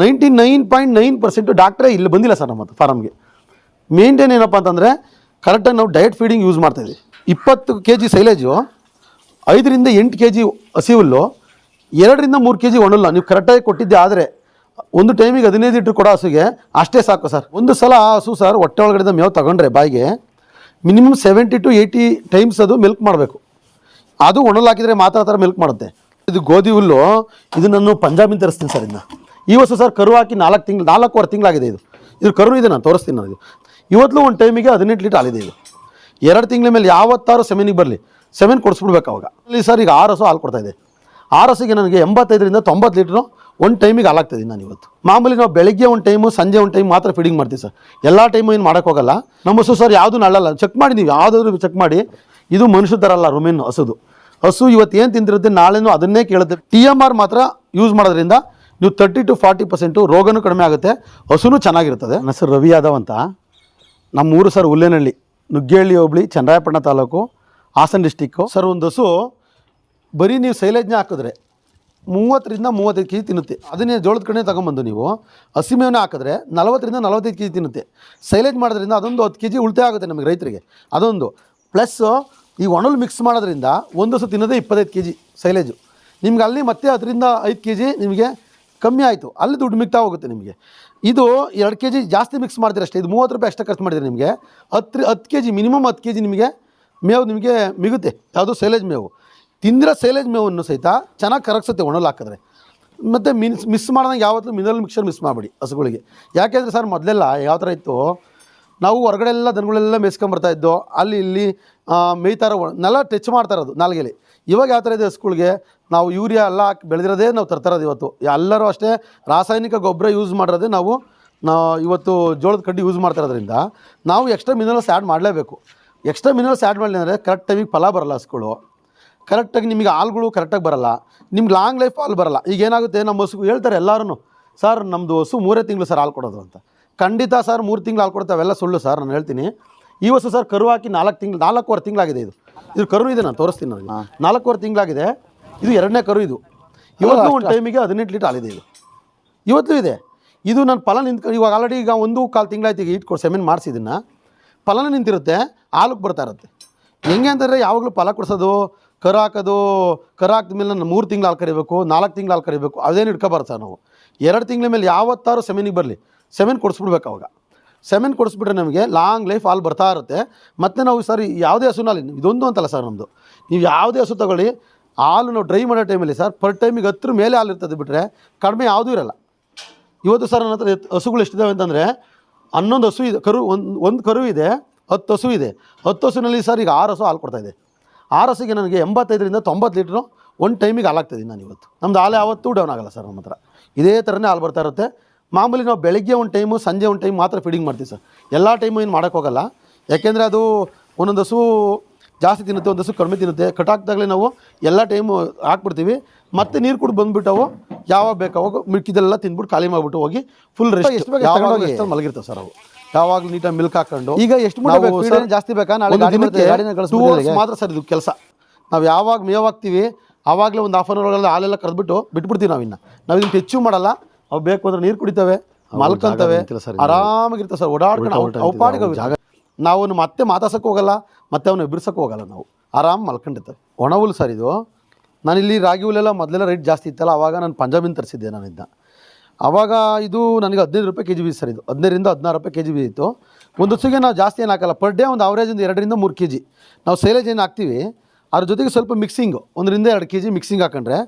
Ninety nine point nine percent ಡಾಕ್ಟ್ರೇ ಇಲ್ಲಿ ಬಂದಿಲ್ಲ ಸರ್ ನಮ್ಮ ಫಾರಮ್ಗೆ ಮೇಂಟೈನ್ ಏನಪ್ಪ ಅಂತಂದರೆ ಕರೆಕ್ಟಾಗಿ ನಾವು ಡಯಟ್ ಫೀಡಿಂಗ್ ಯೂಸ್ ಮಾಡ್ತಾಯಿದ್ವಿ ಇಪ್ಪತ್ತು ಕೆ ಜಿ ಸೈಲೇಜು, ಐದರಿಂದ ಎಂಟು ಕೆ ಜಿ ಹಸಿ ಹುಲ್ಲು, ಎರಡರಿಂದ ಮೂರು ಕೆ ಜಿ ಒಣಲ್ಲ ನೀವು ಕರೆಕ್ಟಾಗಿ ಕೊಟ್ಟಿದ್ದೆ ಆದರೆ ಒಂದು ಟೈಮಿಗೆ ಹದಿನೈದು ಲೀಟ್ರ್ ಕೊಡೋ ಹಸುಗೆ ಅಷ್ಟೇ ಸಾಕು ಸರ್. ಒಂದು ಸಲ ಆ ಹಸು ಸರ್ ಹೊಟ್ಟೆ ಒಳಗಡೆ ಮೇವು ತಗೊಂಡ್ರೆ ಬಾಯಿಗೆ minimum seventy to eighty times ಅದು ಮಿಲ್ಕ್ ಮಾಡಬೇಕು. ಅದು ಒಣಲ್ ಹಾಕಿದರೆ ಮಾತ್ರ ಆ ಥರ ಮಿಲ್ಕ್ ಮಾಡುತ್ತೆ. ಇದು ಗೋಧಿ ಹುಲ್ಲು, ಇದು ನಾನು ಪಂಜಾಬಿನ ತರಿಸ್ತೀನಿ ಸರ್ ಇದನ್ನ ಈ ವರ್ಷ ಸರ್ ಕರು ಹಾಕಿ ನಾಲ್ಕು ತಿಂಗಳು, ನಾಲ್ಕೂವರೆ ತಿಂಗಳಾಗಿದೆ ಇದು. ಇದು ಕರು ಇದೆ, ನಾನು ತೋರಿಸ್ತೀನಿ ನನಗೆ ಇವತ್ತು ಒಂದು ಟೈಮಿಗೆ ಹದಿನೆಂಟು ಲೀಟ್ರ್ ಹಾಲಿದೆ ಇದು. ಎರಡು ತಿಂಗಳ ಮೇಲೆ ಯಾವತ್ತಾರು ಸೆಮೆನಿಗೆ ಬರಲಿ. ಸೆಮೆನ್ ಕೊಡಿಸ್ಬಿಡ್ಬೇಕು ಅವಾಗ. ಅಲ್ಲಿ ಸರ್ ಈಗ ಆರು ಹಸು ಹಾಲು ಕೊಡ್ತಾ ಇದೆ. ಆರು ಹಸಿಗೆ ನನಗೆ ಎಂಬತ್ತೈದರಿಂದ ತೊಂಬತ್ತು ಲೀಟ್ರು ಒಂದು ಟೈಮಿಗೆ ಹಾಲಾಗ್ತಿದ್ದೀನಿ ನಾನು ಇವತ್ತು. ಮಾಮೂಲಿ ನಾವು ಬೆಳಗ್ಗೆ ಒಂದು ಟೈಮು ಸಂಜೆ ಒಂದು ಟೈಮ್ ಮಾತ್ರ ಫೀಡಿಂಗ್ ಮಾಡ್ತೀವಿ ಸರ್. ಎಲ್ಲ ಟೈಮು ಏನು ಮಾಡೋಕ್ಕೋಗಲ್ಲ ನಮ್ಮ ಹಸು ಸರ್ ಯಾವುದು ನಳ್ಳಲ್ಲ. ಚೆಕ್ ಮಾಡಿ ನೀವು, ಯಾವುದಾದ್ರೂ ಚೆಕ್ ಮಾಡಿ. ಇದು ಮನುಷ್ಯ ಥರ ಅಲ್ಲ ರುಮೇನ್ ಹಸುದು. ಹಸು ಇವತ್ತು ಏನು ತಿಂದಿರುತ್ತೆ ನಾಳೆನೂ ಅದನ್ನೇ ಕೇಳುತ್ತೆ. ಟಿ ಎಂ ಆರ್ ಮಾತ್ರ ಯೂಸ್ ಮಾಡೋದ್ರಿಂದ ನೀವು ತರ್ಟಿ ಟು ಫಾರ್ಟಿ ಪರ್ಸೆಂಟು ರೋಗನೂ ಕಡಿಮೆ ಆಗುತ್ತೆ ಹಸುನೂ ಚೆನ್ನಾಗಿರ್ತದೆ ನನ್ನ ಹೆಸರು ರವಿ ಯಾದವ್ ಅಂತ. ನಮ್ಮ ಊರು ಸರ್ ಹುಲ್ಲೇನಹಳ್ಳಿ ನುಗ್ಗೇಹಳ್ಳಿ ಹೋಬಳಿ ಚನ್ನರಾಯಪಟ್ಟಣ ತಾಲೂಕು ಹಾಸನ ಡಿಸ್ಟಿಕ್ಕು ಸರ್ ಒಂದು ಹಸು ಬರೀ ನೀವು ಸೈಲೇಜ್ನ ಹಾಕಿದ್ರೆ ಮೂವತ್ತರಿಂದ ಮೂವತ್ತೈದು ಕೆ ಜಿ ತಿನ್ನುತ್ತೆ. ಅದನ್ನೇ ಜೋಳದ ಕಡೆ ತಗೊಂಬಂದು ನೀವು ಹಸಿಮೇವನ್ನ ಹಾಕಿದ್ರೆ ನಲವತ್ತರಿಂದ ನಲವತ್ತೈದು ಕೆ ಜಿ ತಿನ್ನುತ್ತೆ. ಸೈಲೇಜ್ ಮಾಡೋದ್ರಿಂದ ಅದೊಂದು ಹತ್ತು ಕೆ ಜಿ ಉಳಿತಾಯ ಆಗುತ್ತೆ ನಮಗೆ ರೈತರಿಗೆ. ಅದೊಂದು. ಪ್ಲಸ್ ಈ ಒಣಲು ಮಿಕ್ಸ್ ಮಾಡೋದ್ರಿಂದ ಒಂದು ಹಸು ತಿನ್ನೋದೇ ಇಪ್ಪತ್ತೈದು ಕೆ ಜಿ ಸೈಲೇಜು. ನಿಮ್ಗೆ ಅಲ್ಲಿ ಮತ್ತೆ ಅದರಿಂದ ಐದು ಕೆ ಜಿ ನಿಮಗೆ ಕಮ್ಮಿ ಆಯಿತು. ಅಲ್ಲಿ ದುಡ್ಡು ಮಿಕ್ತಾ ಹೋಗುತ್ತೆ ನಿಮಗೆ. ಇದು ಎರಡು ಕೆ ಜಿ ಜಾಸ್ತಿ ಮಿಕ್ಸ್ ಮಾಡ್ತೀರಿ ಅಷ್ಟೇ. ಇದು ಮೂವತ್ತು ರೂಪಾಯಿ ಅಷ್ಟೇ ಖರ್ಚು ಮಾಡಿದ್ರೆ ನಿಮಗೆ ಹತ್ತು ಹತ್ತು ಕೆ ಜಿ ಮಿನಿಮಮ್ ಹತ್ತು ಕೆ ಜಿ ನಿಮಗೆ ಮೇವು ನಿಮಗೆ ಮಿಗುತ್ತೆ. ಯಾವುದು ಸೈಲೇಜ್ ಮೇವು. ತಿಂದಿರೋ ಸೈಲೇಜ್ ಮೇವನ್ನು ಸಹಿತ ಚೆನ್ನಾಗಿ ಕರಗಿಸುತ್ತೆ ಒಣಲು ಹಾಕಿದ್ರೆ. ಮತ್ತು ಮಿನ್ಸ್ ಮಿಸ್ ಮಾಡಿದಾಗ ಯಾವತ್ತೂ ಮಿನರಲ್ ಮಿಕ್ಸರ್ ಮಿಸ್ ಮಾಡಿಬಿಡಿ ಹಸುಗಳಿಗೆ. ಯಾಕೆಂದರೆ ಸರ್ ಮೊದಲೆಲ್ಲ ಯಾವ ಥರ ಇತ್ತು? ನಾವು ಹೊರಗಡೆ ಎಲ್ಲ ದನಗಳೆಲ್ಲ ಮೇಯ್ಸ್ಕೊಂಬರ್ತಾ ಇದ್ದೋ, ಅಲ್ಲಿ ಇಲ್ಲಿ ಮೇಯ್ತಾರೋ ಮೇಯ್ತಾರ ನೆಲ ಟಚ್ ಮಾಡ್ತಾ ಇರೋದು ನಾಲ್ಗೆಲಿ. ಇವಾಗ ಯಾವ ಥರ ಇದೆ ಹಸುಗಳಿಗೆ? ನಾವು ಯೂರಿಯಾ ಎಲ್ಲ ಹಾಕಿ ಬೆಳೆದಿರೋದೇ ನಾವು ತರ್ತಾರೋದು ಇವತ್ತು. ಎಲ್ಲರೂ ಅಷ್ಟೇ ರಾಸಾಯನಿಕ ಗೊಬ್ಬರ ಯೂಸ್ ಮಾಡಿರೋದೇ ನಾವು ನಾವು ಇವತ್ತು ಜೋಳದ ಕಡ್ಡಿ ಯೂಸ್ ಮಾಡ್ತಾ ಇರೋದ್ರಿಂದ ನಾವು ಎಕ್ಸ್ಟ್ರಾ ಮಿನರಲ್ಸ್ ಆ್ಯಡ್ ಮಾಡಲೇಬೇಕು. ಎಕ್ಸ್ಟ್ರಾ ಮಿನರಲ್ಸ್ ಆ್ಯಡ್ ಮಾಡಲಿ ಅಂದರೆ ಕರೆಕ್ಟ್ ಟೈಮಿಗೆ ಫಲ ಬರಲ್ಲ ಹಸುಗಳು. ಕರೆಕ್ಟಾಗಿ ನಿಮಗೆ ಹಾಲುಗಳು ಕರೆಕ್ಟಾಗಿ ಬರಲ್ಲ. ನಿಮ್ಗೆ ಲಾಂಗ್ ಲೈಫ್ ಹಾಲು ಬರಲ್ಲ. ಈಗ ಏನಾಗುತ್ತೆ ನಮ್ಮ ಹಸು ಹೇಳ್ತಾರೆ ಎಲ್ಲರೂ ಸರ್ ನಮ್ಮದು ಹಸು ಮೂರೇ ತಿಂಗಳು ಸರ್ ಹಾಲು ಕೊಡೋದು ಅಂತ. ಖಂಡಿತ ಸರ್ ಮೂರು ತಿಂಗಳು ಹಾಲು ಕೊಡ್ತಾವೆ ಅವೆಲ್ಲ ಸುಳ್ಳು ಸರ್ ನಾನು ಹೇಳ್ತೀನಿ. ಈ ವರ್ಷ ಸರ್ ಕರು ಹಾಕಿ ನಾಲ್ಕು ತಿಂಗಳು ನಾಲ್ಕೂವರೆ ತಿಂಗಳಾಗಿದೆ ಇದು. ಇದು ಕರು ಇದೆ ನಾನು ತೋರಿಸ್ತೀನಿ ನಾನು ನಾಲ್ಕೂವರೆ ತಿಂಗಳಾಗಿದೆ. ಇದು ಎರಡನೇ ಕರು ಇದು. ಇವತ್ತು ಒಂದು ಟೈಮಿಗೆ ಹದಿನೆಂಟು ಲೀಟರ್ ಹಾಲಿದೆ ಇದು. ಇವತ್ತು ಇದೆ. ಇದು ನಾನು ಫಲ ನಿಂತ್ ಇವಾಗ ಆಲ್ರೆಡಿ ಈಗ ಒಂದು ಕಾಲು ತಿಂಗಳಾಯ್ತು ಈಗ ಇಟ್ಕೊಡು ಸೆಮೆನ್ ಮಾಡಿಸಿದ್ದನ್ನ ಫಲನ ನಿಂತಿರುತ್ತೆ ಹಾಲಕ್ಕೆ ಬರ್ತಾ ಇರುತ್ತೆ. ಹೆಂಗೆ ಅಂತಂದರೆ ಯಾವಾಗಲೂ ಫಲ ಕೊಡಿಸೋದು ಕರು ಹಾಕೋದು ಕರು ಹಾಕಿದ ಮೇಲೆ ನಾನು ಮೂರು ತಿಂಗಳು ಹಾಲು ಕರಿಬೇಕು ನಾಲ್ಕು ತಿಂಗಳು ಹಾಲು ಕರಿಬೇಕು ಅದೇನು ಇಟ್ಕೊಬಾರ್ದು ನಾವು. ಎರಡು ತಿಂಗಳ ಮೇಲೆ ಯಾವತ್ತಾರು ಸೆಮೆನಿಗೆ ಬರಲಿ. ಸೆಮೆನ್ ಕೊಡಿಸ್ಬಿಡ್ಬೇಕು ಅವಾಗ. ಸೆಮೆನ್ ಕೊಡಿಸ್ಬಿಟ್ರೆ ನಮಗೆ ಲಾಂಗ್ ಲೈಫ್ ಹಾಲು ಬರ್ತಾ ಇರುತ್ತೆ. ಮತ್ತು ನಾವು ಸರ್ ಯಾವುದೇ ಹಸುನಲ್ಲಿ ಇದೊಂದು ಅಂತಲ್ಲ ಸರ್ ನಮ್ಮದು ನೀವು ಯಾವುದೇ ಹಸು ತಗೊಳ್ಳಿ ಹಾಲು ನಾವು ಡ್ರೈ ಮಾಡೋ ಟೈಮಲ್ಲಿ ಸರ್ ಪರ್ ಟೈಮಿಗೆ ಹತ್ರ ಮೇಲೆ ಹಾಲು ಇರ್ತದೆ ಬಿಟ್ಟರೆ ಕಡಿಮೆ ಯಾವುದೂ ಇರಲ್ಲ. ಇವತ್ತು ಸರ್ ನನ್ನ ಹತ್ರ ಹಸುಗಳು ಎಷ್ಟಿದ್ದಾವೆ ಅಂತಂದರೆ, ಹನ್ನೊಂದು ಹಸು ಇದೆ, ಕರು ಒಂದು ಒಂದು ಕರು ಇದೆ, ಹತ್ತು ಹಸು ಇದೆ. ಹತ್ತು ಹಸುವಿನಲ್ಲಿ ಸರ್ ಈಗ ಆರು ಹಸು ಹಾಲು ಕೊಡ್ತಾ ಇದೆ. ಆರು ಹಸುಗೆ ನನಗೆ ಎಂಬತ್ತೈದರಿಂದ ತೊಂಬತ್ತು ಲೀಟ್ರು ಒಂದು ಟೈಮಿಗೆ ಹಾಲಾಗ್ತಿದ್ದೀನಿ ನಾನು ಇವತ್ತು ನಮ್ದು ಹಾಲು ಯಾವತ್ತೂ ಡೌನ್ ಆಗಲ್ಲ ಸರ್ ನಮ್ಮ ಹತ್ರ. ಇದೇ ಥರನೇ ಹಾಲು ಬರ್ತಾ ಇರುತ್ತೆ. ಮಾಮೂಲಿ ನಾವು ಬೆಳಗ್ಗೆ ಒಂದು ಟೈಮು ಸಂಜೆ ಒಂದು ಟೈಮ್ ಮಾತ್ರ ಫೀಡಿಂಗ್ ಮಾಡ್ತೀವಿ ಸರ್ ಎಲ್ಲ ಟೈಮು ಏನು ಮಾಡೋಕ್ಕೋಗಲ್ಲ ಯಾಕೆಂದರೆ ಅದು ಒಂದೊಂದು ಹಸು ಜಾಸ್ತಿ ತಿನ್ನುತ್ತೆ ಒಂದಷ್ಟು ಹಸು ಕಡಿಮೆ ತಿನ್ನುತ್ತೆ. ಕಟಾಕ್ದಾಗಲೇ ನಾವು ಎಲ್ಲ ಟೈಮು ಹಾಕ್ಬಿಡ್ತೀವಿ. ಮತ್ತೆ ನೀರು ಕುಡಿದು ಬಂದುಬಿಟ್ಟು ಯಾವಾಗ ಬೇಕು ಅವಾಗ ಮಿಕ್ಕಿದೆಲ್ಲ ತಿಂದ್ಬಿಟ್ಟು ಖಾಲಿ ಮಾಡಿಬಿಟ್ಟು ಹೋಗಿ ಫುಲ್ ರೆಸ್ಟ್ ಎಷ್ಟು ಬೇಕು ಯಾವಾಗ ತಗೊಂಡೋಗಿ? ಮಲಗಿರ್ತವೆ ಸರ್ ಅವು. ಯಾವಾಗಲೂ ನೀಟಾಗಿ ಮಿಲ್ಕ್ ಹಾಕೊಂಡು. ಈಗ ಎಷ್ಟು ಮಾಡಿ ಜಾಸ್ತಿ ಬೇಕಾ? ನಾಳೆ. ಮಾತ್ರ ಸರ್ ಇದು ಕೆಲಸ. ನಾವು ಯಾವಾಗ ಮೇವಾಗ್ತೀವಿ ಹಾಕ್ತೀವಿ ಆವಾಗಲೇ ಒಂದು ಹಾಫ್ ಅನ್ ಅವರ್ ಹಾಲೆಲ್ಲ ಕರೆದ್ಬಿಟ್ಟು ಬಿಟ್ಬಿಡ್ತೀವಿ ನಾವು ಇನ್ನು. ನಾವು ಇದನ್ನು ಹೆಚ್ಚು ಮಾಡಲ್ಲ. ಅವು ಬೇಕು ಅಂದ್ರೆ ನೀರು ಕುಡಿತವೆ ಮಲ್ಕೊಂತವೆ. ಆರಾಮಾಗಿರ್ತವೆ ಸರ್ ಓಡಾಡ್ಕೊಂಡು ಅವು ಪಾಡಿಗೆ ನಾವು ಮತ್ತೆ ಮಾತಾಡ್ಸೋಕೆ ಹೋಗಲ್ಲ, ಮತ್ತೆ ಅವನು ಎಬ್ಬಿರ್ಸೋಕೆ ಹೋಗಲ್ಲ ನಾವು. ಆರಾಮ್ ಮಲ್ಕೊಂಡಿದ್ದೆ. ಒಣ ಹುಲ್ ಸರ್ ಇದು. ನಾನು ಇಲ್ಲಿ ರಾಗಿ ಹುಲ್ಲೆಲ್ಲ ಮೊದಲೆಲ್ಲ ರೇಟ್ ಜಾಸ್ತಿ ಇತ್ತಲ್ಲ ಆವಾಗ ನಾನು ಪಂಜಾಬಿನ ತರಿಸಿದ್ದೆ ನಾನು ಇದನ್ನ ಆವಾಗ ಇದು ನನಗೆ ಹದಿನೈದು ರೂಪಾಯಿ ಕೆ ಜಿ ಬೀಸ್ ಸರ್ ಇದು. ಹದಿನೈದರಿಂದ ಹದಿನಾರು ರೂಪಾಯಿ ಕೆ ಜಿ ಇತ್ತು. ಒಂದು ಹೊತ್ತಿಗೆ ನಾವು ಜಾಸ್ತಿ ಏನು ಹಾಕಲ್ಲ ಪರ್ ಡೇ ಒಂದು ಅವರೇಜ್ ಒಂದು ಎರಡರಿಂದ ಮೂರು ಕೆ ಜಿ ನಾವು ಸೈಲೇಜ್ ಏನು ಹಾಕ್ತೀವಿ, ಅದ್ರ ಜೊತೆಗೆ ಸ್ವಲ್ಪ ಮಿಕ್ಸಿಂಗು ಒಂದರಿಂದ ಎರಡು ಕೆ ಜಿ ಮಿಕ್ಸಿಂಗ್ ಹಾಕೊಂಡ್ರೆ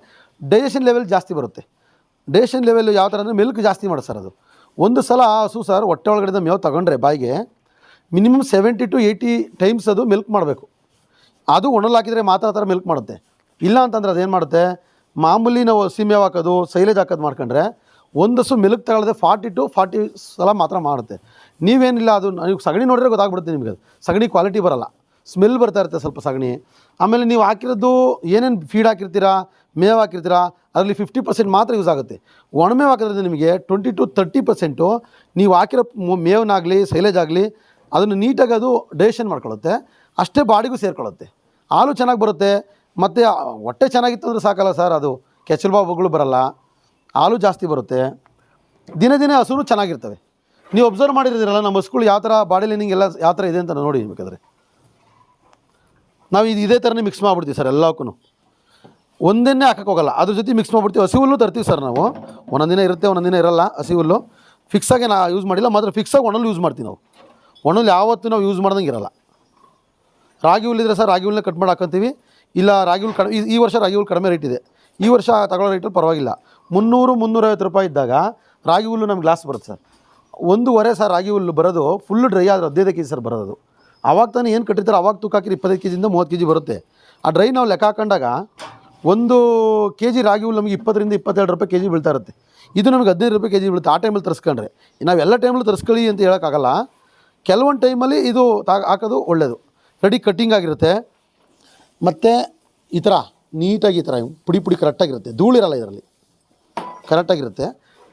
ಡೈಜೆಷನ್ ಲೆವೆಲ್ ಜಾಸ್ತಿ ಬರುತ್ತೆ. ಡೈಜೆಷನ್ ಲೆವೆಲ್ ಯಾವ ಥರ ಅಂದರೆ ಮಿಲ್ಕ್ ಜಾಸ್ತಿ ಮಾಡಿ ಸರ್ ಅದು. ಒಂದು ಸಲ ಹಸು ಸರ್, ಹೊಟ್ಟೆ ಒಳಗಡೆ ಮೇವು ತಗೊಂಡ್ರೆ ಬಾಯಿಗೆ minimum seventy to eighty times ಅದು ಮಿಲ್ಕ್ ಮಾಡಬೇಕು. ಅದು ಒಣಲ್ ಹಾಕಿದರೆ ಮಾತ್ರ ಥರ ಮಿಲ್ಕ್ ಮಾಡುತ್ತೆ. ಇಲ್ಲ ಅಂತಂದ್ರೆ ಅದೇನು ಮಾಡುತ್ತೆ? ಮಾಮೂಲಿ ನಾವು ಸೀಮೆ ಹಾಕೋದು, ಸೈಲೇಜ್ ಹಾಕೋದು ಮಾಡ್ಕೊಂಡ್ರೆ ಒಂದಷ್ಟು ಮಿಲ್ಕ್ ತಗೊಳ್ಳದೆ ಫಾರ್ಟಿ ಟು ಫಾರ್ಟಿ ಸಲ ಮಾತ್ರ ಮಾಡುತ್ತೆ. ನೀವೇನಿಲ್ಲ ಅದು ನೀವು ಸಗಣಿ ನೋಡಿದ್ರೆ ಗೊತ್ತಾಗ್ಬಿಡುತ್ತೆ ನಿಮಗೆ ಅದು. ಸಗಣಿ ಕ್ವಾಲಿಟಿ ಬರಲ್ಲ. ಸ್ಮೆಲ್ ಬರ್ತಾ ಇರುತ್ತೆ ಸ್ವಲ್ಪ ಸಗಣಿ. ಆಮೇಲೆ ನೀವು ಹಾಕಿರೋದು ಏನೇನು ಫೀಡ್ ಹಾಕಿರ್ತೀರಾ, ಮೇವು ಹಾಕಿರ್ತೀರಾ, ಅದರಲ್ಲಿ ಫಿಫ್ಟಿ ಪರ್ಸೆಂಟ್ ಮಾತ್ರ ಯೂಸ್ ಆಗುತ್ತೆ. ಒಣಮೇವು ಹಾಕಿದ್ರೆ ನಿಮಗೆ ಟ್ವೆಂಟಿ ಟು ತರ್ಟಿ ಪರ್ಸೆಂಟು ನೀವು ಹಾಕಿರೋ ಮೇವ್ನಾಗಲಿ, ಸೈಲೇಜ್ ಆಗಲಿ ಅದನ್ನು ನೀಟಾಗಿ ಅದು ಡೈಜೆಷನ್ ಮಾಡ್ಕೊಳ್ಳುತ್ತೆ. ಅಷ್ಟೇ ಬಾಡಿಗೂ ಸೇರ್ಕೊಳ್ಳುತ್ತೆ. ಹಾಲು ಚೆನ್ನಾಗಿ ಬರುತ್ತೆ. ಮತ್ತು ಹೊಟ್ಟೆ ಚೆನ್ನಾಗಿತ್ತು ಅಂದರೆ ಸಾಕಲ್ಲ ಸರ್, ಅದು ಕೆಚ್ಚಲು ಬಾಬುಗಳು ಬರಲ್ಲ. ಹಾಲು ಜಾಸ್ತಿ ಬರುತ್ತೆ. ದಿನ ದಿನ ಹಸುನು ಚೆನ್ನಾಗಿರ್ತವೆ. ನೀವು ಒಬ್ಸರ್ವ್ ಮಾಡಿರ್ತೀರಲ್ಲ ನಮ್ಮ ಹಸುಗಳು ಯಾವ ಥರ ಬಾಡಿ ಲೈನಿಂಗ್ ಎಲ್ಲ ಯಾವ ಥರ ಇದೆ ಅಂತ ನೋಡಿ ಬೇಕಾದ್ರೆ. ನಾವು ಇದು ಇದೇ ಥರನೇ ಮಿಕ್ಸ್ ಮಾಡಿಬಿಡ್ತೀವಿ ಸರ್ ಎಲ್ಲಕ್ಕೂ ಒಂದನ್ನೇ ಹಾಕಕ್ಕೆ ಹೋಗಲ್ಲ. ಅದ್ರ ಜೊತೆ ಮಿಕ್ಸ್ ಮಾಡಿಬಿಡ್ತೀವಿ. ಹಸಿ ಹುಲ್ಲು ತರ್ತೀವಿ ಸರ್ ನಾವು. ಒಂದೊಂದು ದಿನ ಇರುತ್ತೆ, ಒಂದೊಂದು ದಿನ ಇರಲ್ಲ ಹಸಿ ಹುಲ್ಲು. ಫಿಕ್ಸಾಗಿ ನಾ ಯೂಸ್ ಮಾಡಿಲ್ಲ, ಮಾತ್ರ ಫಿಕ್ಸಾಗಿ ಒಣಲ್ಲಿ ಯೂಸ್ ಮಾಡ್ತೀವಿ ನಾವು. ಒಣಲು ಯಾವತ್ತೂ ನಾವು ಯೂಸ್ ಮಾಡ್ದಂಗೆ ಇರಲ್ಲ. ರಾಗಿ ಹುಲ್ಲಿದ್ರೆ ಸರ್ ರಾಗಿ ಹುಲ್ಲನ್ನ ಕಟ್ ಮಾಡಿ ಹಾಕೊತೀವಿ. ಇಲ್ಲ ರಾಗಿ ಹುಲ್ ಕಡಿಮೆ ಈ ವರ್ಷ ರಾಗಿ ಹುಲ್ ಕಡಿಮೆ ರೇಟ್ ಇದೆ. ಈ ವರ್ಷ ತಗೊಳ್ಳೋ ರೇಟಲ್ಲಿ ಪರವಾಗಿಲ್ಲ. ಮುನ್ನೂರು, ಮುನ್ನೂರೈವತ್ತು ರೂಪಾಯಿ ಇದ್ದಾಗ ರಾಗಿ ಹುಲ್ಲು ನಮ್ಗೆ ಗ್ಲಾಸ್ ಬರುತ್ತೆ ಸರ್. ಒಂದೂವರೆ ಸರ್ ರಾಗಿ ಹುಲ್ಲು ಬರೋದು ಫುಲ್ ಡ್ರೈ ಆದರೆ ಹದಿನೈದು ಕೆ ಜಿ ಸರ್ ಬರೋದು. ಅವಾಗ ತಾನೇ ಏನು ಕಟ್ಟಿರ್ತಾರೆ? ಅವಾಗ ತೂಕ ಹಾಕಿರಿ ಇಪ್ಪತ್ತೈದು ಕೆ ಜಿಯಿಂದ ಮೂವತ್ತು ಕೆ ಜಿ ಬರುತ್ತೆ. ಆ ಡ್ರೈ ನಾವು ಲೆಕ್ಕ ಹಾಕೊಂಡಾಗ ಒಂದು ಕೆ ಜಿ ರಾಗಿ ಹುಲ್ಲು ನಮಗೆ ಇಪ್ಪತ್ತರಿಂದ ಇಪ್ಪತ್ತೆರಡು ರೂಪಾಯಿ ಕೆ ಜಿ ಬೀಳ್ತಾ ಇರುತ್ತೆ. ಇದು ನಮಗೆ ಹದಿನೈದು ರೂಪಾಯಿ ಕೆ ಜಿ ಬೀಳುತ್ತೆ. ಆ ಟೈಮಲ್ಲಿ ತರಿಸ್ಕೊಂಡ್ರೆ. ನಾವೆಲ್ಲ ಟೈಮಲ್ಲಿ ತರಿಸ್ಕೊಳ್ಳಿ ಅಂತ ಹೇಳೋಕ್ಕಾಗಲ್ಲ. ಕೆಲವೊಂದು ಟೈಮಲ್ಲಿ ಇದು ಹಾಕೋದು ಒಳ್ಳೆಯದು ರೆಡಿ ಕಟ್ಟಿಂಗ್ ಆಗಿರುತ್ತೆ. ಮತ್ತು ಈ ಥರ ನೀಟಾಗಿ ಈ ಥರ ಪುಡಿ ಪುಡಿ ಕರೆಕ್ಟಾಗಿರುತ್ತೆ ಧೂಳಿರಲ್ಲ ಇದರಲ್ಲಿ. ಕರೆಕ್ಟಾಗಿರುತ್ತೆ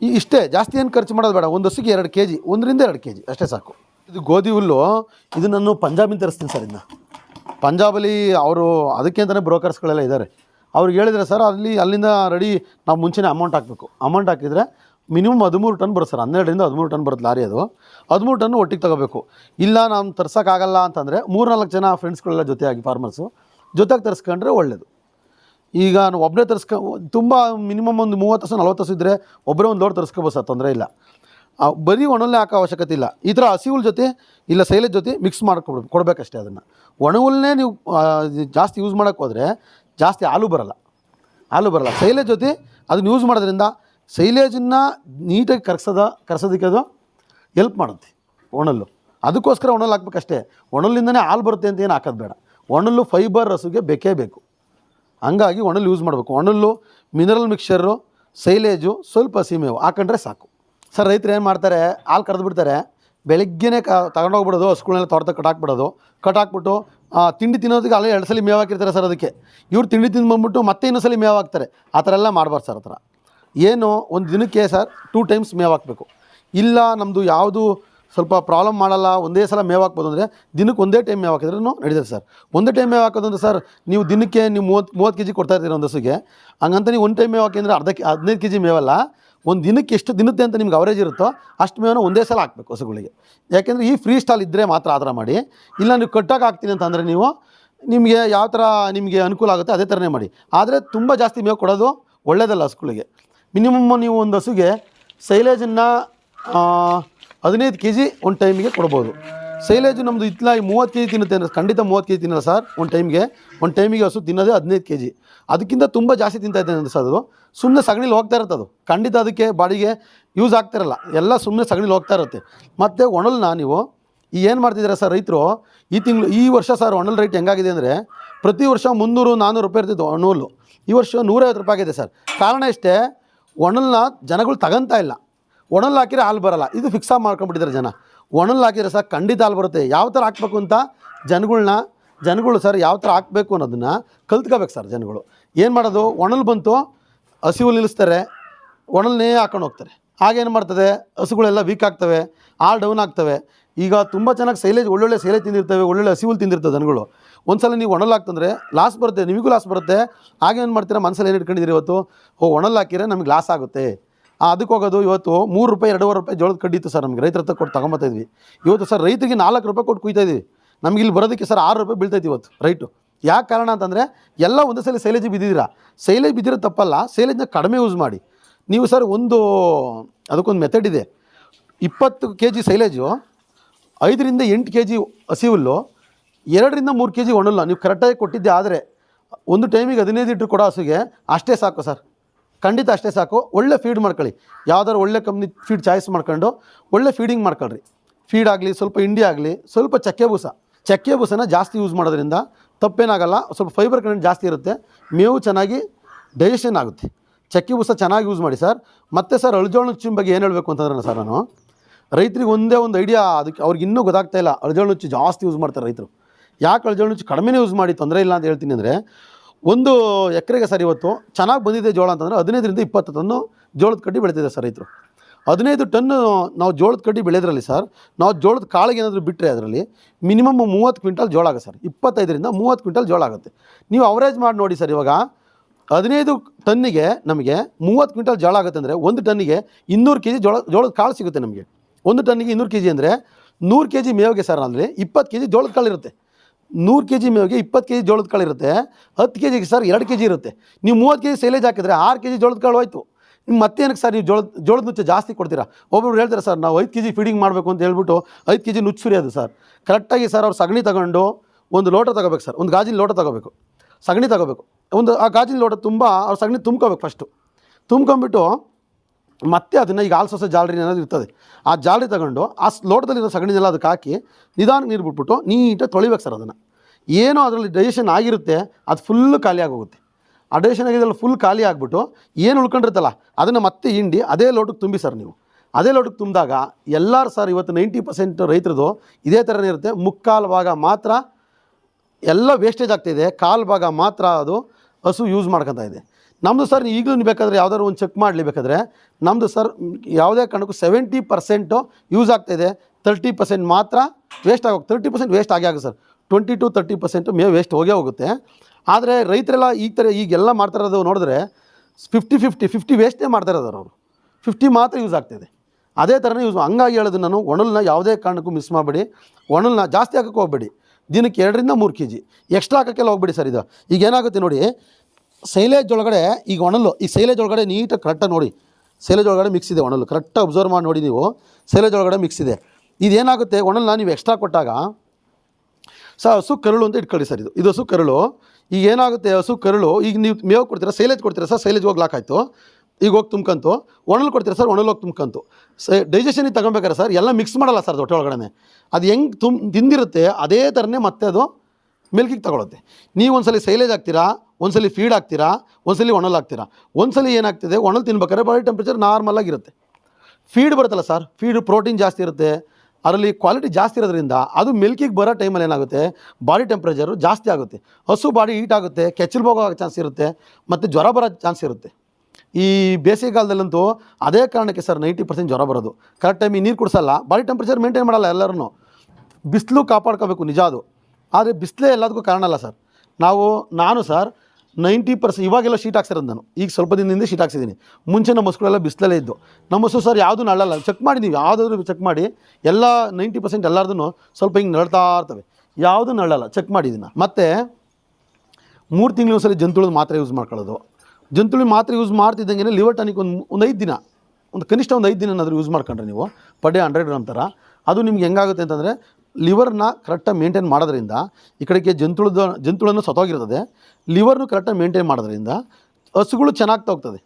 ಈ ಇಷ್ಟೇ, ಜಾಸ್ತಿ ಏನು ಖರ್ಚು ಮಾಡೋದು ಬೇಡ. ಒಂದು ಹಸಿಗೆ ಎರಡು ಕೆ ಜಿ ಒಂದರಿಂದ ಎರಡು ಕೆ ಜಿ ಅಷ್ಟೇ ಸಾಕು. ಇದು ಗೋಧಿ ಹುಲ್ಲು, ಇದು ನಾನು ಪಂಜಾಬಿಂದ ತರಿಸ್ತೀನಿ ಸರ್ ಇನ್ನು ಪಂಜಾಬಲ್ಲಿ ಅವರು ಅದಕ್ಕೆ ಅಂತಲೇ ಬ್ರೋಕರ್ಸ್ಗಳೆಲ್ಲ ಇದ್ದಾರೆ ಅವ್ರಿಗೆ ಹೇಳಿದ್ರೆ ಸರ್, ಅಲ್ಲಿ, ಅಲ್ಲಿಂದ ರೆಡಿ ನಾವು ಮುಂಚೆನೇ ಅಮೌಂಟ್ ಹಾಕಬೇಕು. ಅಮೌಂಟ್ ಹಾಕಿದರೆ ಮಿನಿಮಮ್ ಹದಿಮೂರು ಟನ್ ಬರುತ್ತೆ ಸರ್, ಹನ್ನೆರಡರಿಂದ ಹದಿಮೂರು ಟನ್ ಬರುತ್ತೆ ಲಾರಿ ಅದು. ಹದಿಮೂರು ಟನ್ ಒಟ್ಟಿಗೆ ತಗೋಬೇಕು. ಇಲ್ಲ ನಾನು ತರ್ಸೋಕ್ಕಾಗಲ್ಲ ಅಂತಂದರೆ ಮೂರ್ನಾಲ್ಕು ಜನ ಫ್ರೆಂಡ್ಸ್ಗಳೆಲ್ಲ ಜೊತೆಯಾಗಿ ಫಾರ್ಮರ್ಸು ಜೊತೆಗೆ ತರಿಸ್ಕೊಂಡ್ರೆ ಒಳ್ಳೆಯದು ಈಗ ನಾನು ಒಬ್ಬನೇ ತರಿಸ್ಕೊ, ತುಂಬ ಮಿನಿಮಮ್ ಒಂದು ಮೂವತ್ತು ಹಸು ನಲ್ವತ್ತು ಹಸು ಇದ್ದರೆ ಒಬ್ಬರೇ ಒಂದು ಲೋಡ್ ತರಿಸ್ಕೋಬೋದು ಸರ್, ತೊಂದರೆ ಇಲ್ಲ. ಬರೀ ಒಣಲ್ಲೇ ಹಾಕೋ ಅವಶ್ಯಕತೆ ಇಲ್ಲ. ಈ ಥರ ಹಸಿ ಹುಲ್ ಜೊತೆ ಇಲ್ಲ ಸೈಲೆ ಜೊತೆ ಮಿಕ್ಸ್ ಮಾಡ್ಕೊಬಿಡ್ ಕೊಡಬೇಕಷ್ಟೇ ಅದನ್ನು. ಒಣ ಹುಲ್ಲನ್ನೇ ನೀವು ಜಾಸ್ತಿ ಯೂಸ್ ಮಾಡೋಕ್ಕೆ ಜಾಸ್ತಿ ಹಾಲು ಬರಲ್ಲ. ಹಾಲು ಬರಲ್ಲ. ಸೈಲೆ ಜೊತೆ ಅದನ್ನ ಯೂಸ್ ಮಾಡೋದ್ರಿಂದ ಸೈಲೇಜನ್ನು ನೀಟಾಗಿ ಕರ್ಸದ ಕರ್ಸೋದಕ್ಕೆ ಅದು ಎಲ್ಪ್ ಮಾಡುತ್ತೆ ಒಣಲ್ಲು. ಅದಕ್ಕೋಸ್ಕರ ಒಣಲ್ಲು ಹಾಕ್ಬೇಕಷ್ಟೇ. ಒಣಲ್ಲಿಂದನೇ ಹಾಲು ಬರುತ್ತೆ ಅಂತ ಏನು ಹಾಕೋದು ಬೇಡ. ಒಣಲ್ಲು ಫೈಬರ್ ರಸುಗೆ ಬೇಕೇ ಬೇಕು. ಹಂಗಾಗಿ ಒಣಲು ಯೂಸ್ ಮಾಡಬೇಕು. ಒಣಲ್ಲು ಮಿನರಲ್ ಮಿಕ್ಸರು ಸೈಲೇಜು ಸ್ವಲ್ಪ ಸೀಮೆವು. ಹಾಕೊಂಡ್ರೆ ಸಾಕು. ಸರ್ ರೈತರು ಏನು ಮಾಡ್ತಾರೆ? ಹಾಲು ಕರೆದು ಬಿಡ್ತಾರೆ. ಬೆಳಗ್ಗೆನೇ ಕ ತಗೊಂಡೋಗ್ಬಿಡೋದು ಹಸುಗಳನ್ನೆಲ್ಲ ಹಾಕ್ಬಿಡೋದು. ಕಟ್ ಆ, ತಿಂಡಿ ತಿನ್ನೋದಕ್ಕೆ ಅಲ್ಲೇ ಎರಡು ಸಲ ಮೇವು ಹಾಕಿರ್ತಾರೆ ಸರ್ ಅದಕ್ಕೆ. ಇವ್ರು ತಿಂಡಿ ತಿಂದು ಬಂದ್ಬಿಟ್ಟು ಮತ್ತೆ ಇನ್ನೊಂದು ಸಲ ಮೇವು ಹಾಕ್ತಾರೆ. ಆ ಥರ ಎಲ್ಲ ಮಾಡಬಾರ್ದು ಸರ್ ಆ ಥರ. ಏನು ಒಂದು ದಿನಕ್ಕೆ ಸರ್ ಟೂ ಟೈಮ್ಸ್ ಮೇವು ಹಾಕಬೇಕು. ಇಲ್ಲ ನಮ್ಮದು ಯಾವುದು ಸ್ವಲ್ಪ ಪ್ರಾಬ್ಲಮ್ ಮಾಡಲ್ಲ, ಒಂದೇ ಸಲ ಮೇವು ಹಾಕ್ಬೋದು ಅಂದರೆ ದಿನಕ್ಕೆ ಒಂದೇ ಟೈಮ್ ಮೇವು ಹಾಕಿದ್ರೂ ನಡೀತದೆ ಸರ್. ಒಂದೇ ಟೈಮ್ ಮೇವು ಹಾಕೋದು ಅಂದ್ರೆ ಸರ್ ನೀವು ದಿನಕ್ಕೆ ನೀವು ಮೂವತ್ತು ಮೂವತ್ತು ಕೆ ಜಿ ಕೊಡ್ತಾ ಇರ್ತೀರ ಒಂದು ಹಸುಗೆ. ಹಂಗಂತ ನೀವು ಒಂದು ಟೈಮ್ ಮೇವು ಹಾಕಿದ್ರೆ ಅರ್ಧ ಕೆ ಹದಿನೈದು ಕೆ ಜಿ ಮೇವಲ್ಲ, ಒಂದು ದಿನಕ್ಕೆ ಎಷ್ಟು ದಿನತ್ತೆ ಅಂತ ನಿಮ್ಗೆ ಅವರೇಜ್ ಇರುತ್ತೋ ಅಷ್ಟು ಮೇವನ್ನ ಒಂದೇ ಸಲ ಹಾಕಬೇಕು ಹಸುಗಳಿಗೆ. ಯಾಕೆಂದರೆ ಈ ಫ್ರೀ ಸ್ಟಾಲ್ ಇದ್ದರೆ ಮಾತ್ರ ಆ ಥರ ಮಾಡಿ. ಇಲ್ಲ ನೀವು ಕಟ್ಟಾಗಿ ಹಾಕ್ತೀನಿ ಅಂತಂದರೆ ನೀವು ನಿಮಗೆ ಯಾವ ಥರ ನಿಮಗೆ ಅನುಕೂಲ ಆಗುತ್ತೆ ಅದೇ ಥರನೇ ಮಾಡಿ. ಆದರೆ ತುಂಬ ಜಾಸ್ತಿ ಮೇವು ಕೊಡೋದು ಒಳ್ಳೆಯದಲ್ಲ ಹಸುಗಳಿಗೆ. ಮಿನಿಮಮ್ ನೀವು ಒಂದು ಹಸುಗೆ ಸೈಲೇಜನ್ನು ಹದಿನೈದು ಕೆ ಜಿ ಒಂದು ಟೈಮಿಗೆ ಕೊಡ್ಬೋದು. ಸೈಲೇಜ್ ನಮ್ಮದು ಇತ್ತಲಾಗಿ ಮೂವತ್ತು ಕೆ ಜಿ ತಿನ್ನುತ್ತೆ ಅಂದರೆ ಖಂಡಿತ ಮೂವತ್ತು ಕೆ ಜಿ ತಿನ್ನಲ್ಲ ಸರ್, ಒಂದು ಟೈಮ್ಗೆ. ಒಂದು ಟೈಮಿಗೆ ಹಸು ತಿನ್ನೋದೇ ಹದಿನೈದು ಕೆ ಜಿ ಅದಕ್ಕಿಂತ ತುಂಬ ಜಾಸ್ತಿ ತಿಂತಾ ಇದ್ದೇನೆ ಸರ್ ಅದು. ಸುಮ್ಮನೆ ಸಗಣಿಲಿ ಹೋಗ್ತಾ ಇರುತ್ತೆ ಅದು. ಖಂಡಿತ ಅದಕ್ಕೆ ಬಾಡಿಗೆ ಯೂಸ್ ಆಗ್ತಿರಲ್ಲ ಎಲ್ಲ ಸುಮ್ಮನೆ ಸಗಣಿಲಿ ಹೋಗ್ತಾ ಇರುತ್ತೆ. ಮತ್ತು ಒಣಲ್ನ ನೀವು ಈ ಏನು ಮಾಡ್ತಿದ್ದೀರಾ ಸರ್ ರೈತರು? ಈ ತಿಂಗಳು, ಈ ವರ್ಷ ಸರ್ ಒಣಲ್ ರೇಟ್ ಹೆಂಗಾಗಿದೆ ಅಂದರೆ ಪ್ರತಿ ವರ್ಷ ಮುನ್ನೂರು ನಾನ್ನೂರು ರೂಪಾಯಿ ಇರ್ತಿತ್ತು ಒಣಲು ಈ ವರ್ಷ ನೂರೈವತ್ತು ರೂಪಾಯಿ ಆಗಿದೆ ಸರ್. ಕಾರಣ ಇಷ್ಟೇ ಒಣಲ್ನ ಜನಗಳು ತಗಂತ ಇಲ್ಲ. ಒಣಲ್ ಹಾಕಿದ್ರೆ ಹಾಲು ಬರಲ್ಲ. ಇದು ಫಿಕ್ಸ್ ಆಗಿ ಮಾಡ್ಕೊಂಡ್ಬಿಟ್ಟಿದ್ದಾರೆ ಜನ. ಒಣಲ್ ಹಾಕಿದ್ರೆ ಸರ್ ಖಂಡಿತ ಹಾಲು ಬರುತ್ತೆ. ಯಾವ ಥರ ಹಾಕ್ಬೇಕು ಅಂತ ಜನಗಳನ್ನ ಜನಗಳು ಸರ್ ಯಾವ ಥರ ಹಾಕಬೇಕು ಅನ್ನೋದನ್ನು ಕಲ್ತ್ಕೋಬೇಕು ಸರ್ ಜನಗಳು. ಏನು ಮಾಡೋದು? ಒಣಲ್ ಬಂತು ಹಸಿವು ನಿಲ್ಲಿಸ್ತಾರೆ ಒಣಲ್ನೇ ಹಾಕೊಂಡು ಹೋಗ್ತಾರೆ. ಆಗೇನು ಮಾಡ್ತದೆ? ಹಸುಗಳೆಲ್ಲ ವೀಕ್ ಆಗ್ತವೆ, ಹಾಲು ಡೌನ್ ಆಗ್ತವೆ. ಈಗ ತುಂಬ ಚೆನ್ನಾಗಿ ಸೈಲೇಜ್ ಒಳ್ಳೊಳ್ಳೆ ಸೈಲೇಜ್ ತಿಂದಿರ್ತವೆ, ಒಳ್ಳೊಳ್ಳೆ ಹಸಿವು ತಿಂದಿರ್ತವೆ ತಿಂದಿರ್ತವೆ ದನಗಳು ಒಂದ್ಸಲ ನೀವು ಒಣಲ್ ಹಾಕ್ತಂದ್ರೆ ಲಾಸ್ ಬರುತ್ತೆ, ನಿಮಗೂ ಲಾಸ್ ಬರುತ್ತೆ. ಆಗೇನು ಮಾಡ್ತೀರಾ ಮನಸ್ಸಲ್ಲಿ ಏನು ಇಟ್ಕೊಂಡಿದ್ದೀರಿ ಇವತ್ತು? ಓ, ಒಣಲ್ ಹಾಕಿದ್ರೆ ನಮಗೆ ಲಾಸ್ ಆಗುತ್ತೆ. ಅದಕ್ಕೆ ಹೋಗೋದು ಇವತ್ತು ಮೂರು ರೂಪಾಯಿ, ಎರಡೂವರೆ ರೂಪಾಯಿ ಜೋಳದ ಕಡ್ಡಿ ಇತ್ತು ಸರ್ ನಮಗೆ. ರೈತರ ಹತ್ರ ಕೊಟ್ಟು ತಗೊಂಬತ್ತಾ ಇದ್ವಿ. ಇವತ್ತು ಸರ್ ರೈತರಿಗೆ ನಾಲ್ಕು ರೂಪಾಯಿ ಕೊಟ್ಟು ಕುಯ್ತಾ ಇದ್ವಿ ನಮಗೆ ಇಲ್ಲಿ ಬರೋದಕ್ಕೆ ಸರ್ ಆರು ರೂಪಾಯಿ ಬೀಳ್ತೈತಿ ಇವತ್ತು ರೈಟು. ಯಾಕೆ ಕಾರಣ ಅಂತಂದರೆ, ಎಲ್ಲ ಒಂದೇ ಸಲ ಸೈಲೇಜ್ ಬಿದ್ದಿದ್ದೀರಾ. ಸೈಲೇಜ್ ಬಿದ್ದಿರೋ ತಪ್ಪಲ್ಲ ಸೈಲೇಜ್ನ ಕಡಿಮೆ ಯೂಸ್ ಮಾಡಿ. ನೀವು ಸರ್ ಒಂದು, ಅದಕ್ಕೊಂದು ಮೆಥಡ್ ಇದೆ. ಇಪ್ಪತ್ತು ಕೆ ಜಿ ಸೈಲೇಜು ಐದರಿಂದ ಎಂಟು ಕೆ ಜಿ ಹಸಿ ಹುಲ್ಲು ಎರಡರಿಂದ ಮೂರು ಕೆ ಜಿ ಒಣಲ್ಲ, ನೀವು ಕರೆಕ್ಟಾಗಿ ಕೊಟ್ಟಿದ್ದೆ ಆದರೆ ಒಂದು ಟೈಮಿಗೆ ಹದಿನೈದು ಲೀಟ್ರ್ ಕೊಡೋ ಹಸುಗೆ ಅಷ್ಟೇ ಸಾಕು ಸರ್. ಖಂಡಿತ ಅಷ್ಟೇ ಸಾಕು. ಒಳ್ಳೆ ಫೀಡ್ ಮಾಡ್ಕೊಳ್ಳಿ. ಯಾವ್ದಾದ್ರು ಒಳ್ಳೆ ಕಂಪ್ನಿ ಫೀಡ್ ಚಾಯ್ಸ್ ಮಾಡ್ಕೊಂಡು, ಒಳ್ಳೆ ಫೀಡಿಂಗ್ ಮಾಡ್ಕೊಳ್ರಿ. ಫೀಡ್ ಆಗಲಿ, ಸ್ವಲ್ಪ ಹಿಂಡಿ ಆಗಲಿ, ಸ್ವಲ್ಪ ಚಕ್ಕೆ ಬೂಸ. ಚಕ್ಕೆ ಬೂಸನ ಜಾಸ್ತಿ ಯೂಸ್ ಮಾಡೋದ್ರಿಂದ ತಪ್ಪೇನಾಗಲ್ಲ. ಸ್ವಲ್ಪ ಫೈಬರ್ ಕಂಟೆಂಟ್ ಜಾಸ್ತಿ ಇರುತ್ತೆ. ಮೇವು ಚೆನ್ನಾಗಿ ಡೈಜೆಷನ್ ಆಗುತ್ತೆ. ಚಕ್ಕೆ ಬೂಸ ಚೆನ್ನಾಗಿ ಯೂಸ್ ಮಾಡಿ ಸರ್. ಮತ್ತು ಸರ್ ಅಳಜೋಳ ನುಚ್ಚಿನ ಬಗ್ಗೆ ಏನು ಹೇಳಬೇಕು ಅಂತಂದ್ರೆ ಸರ್ ನಾನು. ರೈತರಿಗೆ ಒಂದೇ ಒಂದು ಐಡಿಯಾ ಅದಕ್ಕೆ ಅವ್ರಿಗೆ ಇನ್ನೂ ಗೊತ್ತಾಗ್ತಾ ಇಲ್ಲ. ಅಳ್ಜೋಳ ನುಚ್ಚು ಜಾಸ್ತಿ ಯೂಸ್ ಮಾಡ್ತಾರೆ ರೈತರು. ಯಾಕೆ ಅಳಜೋಳ ಕಡಿಮೆನೇ ಯೂಸ್ ಮಾಡಿ ತೊಂದರೆ ಇಲ್ಲ ಅಂತ ಹೇಳ್ತೀನಿ ಅಂದರೆ, ಒಂದು ಎಕರೆಗೆ ಸರ್ ಇವತ್ತು ಚೆನ್ನಾಗಿ ಬಂದಿದೆ ಜೋಳ ಅಂತಂದರೆ ಹದಿನೈದರಿಂದ ಇಪ್ಪತ್ತು ಟನ್ನು ಜೋಳದ ಕಡ್ಡಿ ಬೆಳೀತಿದೆ ಸರ್ ರೈತರು. ಹದಿನೈದು ಟನ್ನು ನಾವು ಜೋಳದ ಕಡ್ಡಿ ಬೆಳೆಯೋದ್ರಲ್ಲಿ ಸರ್, ನಾವು ಜೋಳದ ಕಾಳಿಗೆ ಏನಾದರೂ ಬಿಟ್ಟರೆ ಅದರಲ್ಲಿ ಮಿನಿಮಮ್ ಮೂವತ್ತು ಕ್ವಿಂಟಲ್ ಜೋಳ ಆಗುತ್ತೆ ಸರ್. ಇಪ್ಪತ್ತೈದರಿಂದ ಮೂವತ್ತು ಕ್ವಿಂಟಲ್ ಜೋಳ ಆಗುತ್ತೆ. ನೀವು ಅವರೇಜ್ ಮಾಡಿ ನೋಡಿ ಸರ್ ಇವಾಗ, ಹದಿನೈದು ಟನ್ನಿಗೆ ನಮಗೆ ಮೂವತ್ತು ಕ್ವಿಂಟಲ್ ಜೋಳ ಆಗುತ್ತೆ ಅಂದರೆ ಒಂದು ಟನ್ನಿಗೆ ಇನ್ನೂರು ಕೆ ಜಿ ಜೋಳ, ಜೋಳದ ಕಾಳು ಸಿಗುತ್ತೆ ನಮಗೆ. ಒಂದು ಟನ್ನಿಗೆ ಇನ್ನೂರು ಕೆ ಜಿ ಅಂದರೆ ನೂರು ಕೆ ಜಿ ಮೇವಿಗೆ ಸರ್ ಅಂದರೆ ಇಪ್ಪತ್ತು ಕೆ ಜಿ ಜೋಳದ ಕಾಳು ಇರುತ್ತೆ. ನೂರು ಕೆ ಜಿ ಮೇವಿಗೆ ಇಪ್ಪತ್ತು ಕೆ ಜಿ ಜೋಳದ ಕಾಳು ಇರುತ್ತೆ. ಹತ್ತು ಕೆ ಜಿಗೆ ಸರ್ ಎರಡು ಕೆ ಜಿ ಇರುತ್ತೆ. ನೀವು ಮೂವತ್ತು ಕೆ ಜಿ ಸೈಲೇಜ್ ಹಾಕಿದ್ರೆ ಆರು ಕೆ ಜಿ ಜೋಳದ ಕಾಳು ಹೋಯ್ತು. ನಿಮ್ಮ ಮತ್ತೇನಕ್ಕೆ ಸರ್ ನೀವು ಜೋಳದ ಜೋಳದ ನುಚ್ಚು ಜಾಸ್ತಿ ಕೊಡ್ತೀರಾ? ಒಬ್ಬೊಬ್ರು ಹೇಳ್ತಾರೆ ಸರ್ ನಾವು ಐದು ಕೆ ಜಿ ಫೀಡಿಂಗ್ ಮಾಡಬೇಕು ಅಂತ ಹೇಳ್ಬಿಟ್ಟು ಐದು ಕೆ ಜಿ ನುಚ್ಚು ಸುರಿಯೋದು ಸರ್. ಕರೆಕ್ಟಾಗಿ ಸರ್ ಅವ್ರು ಸಗಣಿ ತಗೊಂಡು ಒಂದು ಲೋಟ ತಗೋಬೇಕು ಸರ್. ಒಂದು ಗಾಜಿನ ಲೋಟ ತಗೋಬೇಕು. ಸಗಣಿ ತಗೋಬೇಕು. ಒಂದು ಆ ಗಾಜಿನ ಲೋಟ ತುಂಬ, ಅವ್ರು ಸಗಣಿ ತುಂಬ್ಕೋಬೇಕು ಫಸ್ಟು ತುಂಬ್ಕೊಂಬಿಟ್ಟು ಮತ್ತೆ ಅದನ್ನು ಈಗ ಆಲ್ಸೋಸ ಸೊಸೆ ಜಾಲರಿ ಅನ್ನೋದು ಇರ್ತದೆ. ಆ ಜಾಲರಿ ತಗೊಂಡು ಆ ಲೋಟದಲ್ಲಿರೋ ಸಗಣಿನೆಲ್ಲ ಅದಕ್ಕೆ ಹಾಕಿ ನಿಧಾನಕ್ಕೆ ನೀರು ಬಿಟ್ಬಿಟ್ಟು ನೀಟಾಗಿ ತೊಳಿಬೇಕು ಸರ್ ಅದನ್ನು. ಏನೋ ಅದರಲ್ಲಿ ಡೈಜೆಷನ್ ಆಗಿರುತ್ತೆ, ಅದು ಫುಲ್ಲು ಖಾಲಿಯಾಗೋಗುತ್ತೆ ಆ ಡೈಜೆಷನ್ ಆಗಿದ್ದಲ್ಲ ಫುಲ್ ಖಾಲಿ ಆಗಿಬಿಟ್ಟು ಏನು ಉಳ್ಕೊಂಡಿರ್ತಲ್ಲ, ಅದನ್ನು ಮತ್ತೆ ಹಿಂಡಿ ಅದೇ ಲೋಟಕ್ಕೆ ತುಂಬಿ ಸರ್ ನೀವು. ಅದೇ ಲೋಟಕ್ಕೆ ತುಂಬಿದಾಗ ಎಲ್ಲರೂ ಸರ್ ಇವತ್ತು ನೈಂಟಿ ಪರ್ಸೆಂಟ್ ರೈತರದು ಇದೇ ಥರನೇ ಇರುತ್ತೆ. ಮುಕ್ಕಾಲು ಭಾಗ ಮಾತ್ರ ಎಲ್ಲ ವೇಸ್ಟೇಜ್ ಆಗ್ತಾಯಿದೆ ಕಾಲು ಭಾಗ ಮಾತ್ರ ಅದು ಹಸು ಯೂಸ್ ಮಾಡ್ಕೊತಾ ಇದೆ. ನಮ್ಮದು ಸರ್ ಈಗಲೂ ಬೇಕಾದರೆ ಯಾವ್ದಾದ್ರು ಒಂದು ಚೆಕ್ ಮಾಡಲಿ ಬೇಕಾದರೆ ನಮ್ಮದು ಸರ್ ಯಾವುದೇ ಕಾರಣಕ್ಕೂ ಸೆವೆಂಟಿ ಪರ್ಸೆಂಟು ಯೂಸ್ ಆಗ್ತಾಯಿದೆ ತರ್ಟಿ ಪರ್ಸೆಂಟ್ ಮಾತ್ರ ವೇಸ್ಟ್ ಆಗೋಗ್ತದೆ ತರ್ಟಿ ಪರ್ಸೆಂಟ್ ವೇಸ್ಟ್ ಆಗೇ ಆಗುತ್ತೆ sir. Twenty to thirty percent may waste ಹೋಗೇ ಹೋಗುತ್ತೆ. ಆದರೆ ರೈತರೆಲ್ಲ ಈ ಥರ ಈಗೆಲ್ಲ ಮಾಡ್ತಾ ಇರೋದು ನೋಡಿದ್ರೆ ಫಿಫ್ಟಿ ಫಿಫ್ಟಿ ಫಿಫ್ಟಿ ವೇಸ್ಟೇ ಮಾಡ್ತಾ ಇರೋದು ಅವರು. ಫಿಫ್ಟಿ ಮಾತ್ರ ಯೂಸ್ ಆಗ್ತಾಯಿದೆ ಅದೇ ಥರನೇ ಯೂಸ್ ಹಂಗಾಗಿ ಹೇಳೋದು ನಾನು ಒಣಲನ್ನ ಯಾವುದೇ ಕಾರಣಕ್ಕೂ ಮಿಸ್ ಮಾಡಬೇಡಿ. ಒಣಲನ್ನ ಜಾಸ್ತಿ ಹಾಕೋಕ್ಕೆ ಹೋಗ್ಬೇಡಿ. ದಿನಕ್ಕೆ ಎರಡರಿಂದ ಮೂರು ಕೆ ಜಿ ಎಕ್ಸ್ಟ್ರಾ ಹಾಕೋಕ್ಕೆಲ್ಲ ಹೋಗ್ಬೇಡಿ ಸರ್ ಇದು. ಈಗ ಏನಾಗುತ್ತೆ ನೋಡಿ ಸೈಲೇಜ್ ಒಳಗಡೆ ಈಗ ಒಣಲು ಈ ಸೈಲೇಜ್ ಒಳಗಡೆ ನೀಟಾಗಿ ಕರೆಕ್ಟಾಗಿ ನೋಡಿ. ಸೈಲೇಜ್ ಒಳಗಡೆ ಮಿಕ್ಸ್ ಇದೆ ಒಣಲು ಕರೆಕ್ಟಾಗಿ ಅಬ್ಸರ್ವ್ ಮಾಡಿ ನೋಡಿ ನೀವು. ಸೈಲೇಜ್ ಒಳಗಡೆ ಮಿಕ್ಸ್ ಇದೆ. ಇದೇನಾಗುತ್ತೆ? ಒಣಲನ್ನ ನೀವು ಎಕ್ಸ್ಟ್ರಾ ಕೊಟ್ಟಾಗ ಸ ಹಸು ಕರುಳು ಅಂತ ಇಟ್ಕೊಳ್ಳಿ ಸರ್ ಇದು. ಇದು ಹಸು ಕರುಳು. ಈಗ ಏನಾಗುತ್ತೆ? ಹಸು ಕರುಳು, ಈಗ ನೀವು ಮೇವು ಕೊಡ್ತೀರಾ? ಸೈಲೇಜ್ ಕೊಡ್ತೀರಾ ಸರ್? ಸೈಲೇಜ್ ಹೋಗಿ ಲಾಕ್ ಈಗ ಹೋಗಿ ತುಂಬ್ಕಂತು. ಒಣಲ್ ಕೊಡ್ತೀರಾ ಸರ್? ಒಣಲು ಹೋಗಿ ತುಂಬ್ಕಂತು. ಸ ಡೈಜೆಷನಿಗೆ ತಗೊಬೇಕಾರೆ ಸರ್? ಎಲ್ಲ ಮಿಕ್ಸ್ ಮಾಡಲ್ಲ ಸರ್ ಹೊಟ್ಟೆ ಒಳಗಡೆ ಅದು ಹೆಂಗೆ ತುಂಬ ತಿಂದಿರುತ್ತೆ? ಅದೇ ಥರನೇ ಮತ್ತೆ ಅದು ಮಿಲ್ಕಿಗೆ ತಗೊಳುತ್ತೆ. ನೀವು ಒಂದ್ಸಲಿ ಸೈಲೇಜ್ ಆಗ್ತೀರಾ ಒಂದ್ಸಲಿ ಫೀಡ್ ಆಗ್ತೀರಾ ಒಂದ್ಸಲಿ ಒಣಲ್ ಹಾಕ್ತೀರಾ. ಒಂದ್ಸಲಿ ಏನಾಗ್ತಿದೆ, ಒಣಲ್ ತಿನ್ಬೇಕಾದ್ರೆ ಬಾಡಿ ಟೆಂಪ್ರೇಚರ್ ನಾರ್ಮಲ್ ಆಗಿರುತ್ತೆ. ಫೀಡ್ ಬರುತ್ತಲ್ಲ ಸರ್ ಫೀಡ್ ಪ್ರೋಟೀನ್ ಜಾಸ್ತಿ ಇರುತ್ತೆ. ಅದರಲ್ಲಿ ಕ್ವಾಲಿಟಿ ಜಾಸ್ತಿ ಇರೋದ್ರಿಂದ ಅದು ಮಿಲ್ಕಿಗೆ ಬರೋ ಟೈಮಲ್ಲಿ ಏನಾಗುತ್ತೆ ಬಾಡಿ ಟೆಂಪ್ರೇಚರು ಜಾಸ್ತಿ ಆಗುತ್ತೆ. ಹಸು ಬಾಡಿ ಹೀಟ್ ಆಗುತ್ತೆ, ಕೆಚ್ಚಲು ಹೋಗೋ ಚಾನ್ಸ್ ಇರುತ್ತೆ, ಮತ್ತು ಜ್ವರ ಬರೋ ಚಾನ್ಸ್ ಇರುತ್ತೆ. ಈ ಬೇಸಿಗೆಗಾಲದಲ್ಲಂತೂ ಅದೇ ಕಾರಣಕ್ಕೆ ಸರ್ ನೈಂಟಿ ಪರ್ಸೆಂಟ್ ಜ್ವರ ಬರೋದು. ಕರೆಕ್ಟ್ ಟೈಮಿಗೆ ನೀರು ಕುಡಿಸಲ್ಲ ಬಾಡಿ ಟೆಂಪ್ರೇಚರ್ ಮೇಂಟೈನ್ ಮಾಡಲ್ಲ ಎಲ್ಲರೂ ಬಿಸಿಲು ಕಾಪಾಡ್ಕೋಬೇಕು ನಿಜ ಅದು. ಆದರೆ ಬಿಸಿಲೇ ಎಲ್ಲದಕ್ಕೂ ಕಾರಣ ಅಲ್ಲ ಸರ್. ನಾವು, ನಾನು ಸರ್ ನೈಂಟಿ ಪರ್ಸೆಂಟ್ ಇವಾಗೆಲ್ಲ ಶೀಟ್ ಹಾಕ್ಸಿರೋದು ನಾನು. ಈಗ ಸ್ವಲ್ಪ ದಿನದಿಂದ ಶೀಟ್ ಹಾಕ್ಸಿದ್ದೀನಿ. ಮುಂಚೆ ನಮ್ಮ ಮಸ್ಕಳೆಲ್ಲ ಬಿಸಿಲಲ್ಲೇ ಇದ್ದು. ನಮ್ಮ ಹಸು ಸರ್ ಯಾವುದೂ ನಳ್ಳಲ್ಲ. ಚೆಕ್ ಮಾಡಿ ನೀವು ಯಾವುದಾದ್ರು ಚೆಕ್ ಮಾಡಿ. ಎಲ್ಲ ನೈಂಟಿ ಪರ್ಸೆಂಟ್ ಎಲ್ಲರದೂ ಸ್ವಲ್ಪ ಹಿಂಗೆ ನಳ್ತಾ ಇರ್ತವೆ. ಯಾವುದೂ ನಳ್ಳಲ್ಲ. ಚೆಕ್ ಮಾಡಿ ಇದನ್ನು. ಮತ್ತು ಮೂರು ತಿಂಗಳು ಸರಿ ಜಂತುಳದ ಮಾತ್ರೆ ಯೂಸ್ ಮಾಡ್ಕೊಳ್ಳೋದು. ಜಂತುಳಿ ಮಾತ್ರೆ ಯೂಸ್ ಮಾಡ್ತಿದ್ದಂಗೆ ಲಿವರ್ ಟಾನಿಕ್ ಒಂದು ಒಂದು ಐದು ದಿನ, ಒಂದು ಕನಿಷ್ಠ ಒಂದು ಐದು ದಿನ ಏನಾದರೂ ಯೂಸ್ ಮಾಡ್ಕೊಂಡ್ರೆ ನೀವು. ಪರ್ ಡೇ ಹಂಡ್ರೆಡ್ ಗ್ರಾಮ್ ಥರ ಅದು ನಿಮ್ಗೆ ಹೆಂಗಾಗುತ್ತೆ ಅಂತಂದರೆ ಲಿವರ್ನ ಕರೆಕ್ಟಾಗಿ ಮೇಂಟೈನ್ ಮಾಡೋದ್ರಿಂದ ಈ ಕಡೆಗೆ ಜಂತುಳದ ಜಂತುಳನ್ನು ಸತ್ತೋಗಿರ್ತದೆ. ಲಿವರ್ನು ಕರೆಕ್ಟಾಗಿ ಮೇಂಟೈನ್ ಮಾಡೋದ್ರಿಂದ ಹಸುಗಳು ಚೆನ್ನಾಗ್ತಾ ಹೋಗ್ತದೆ.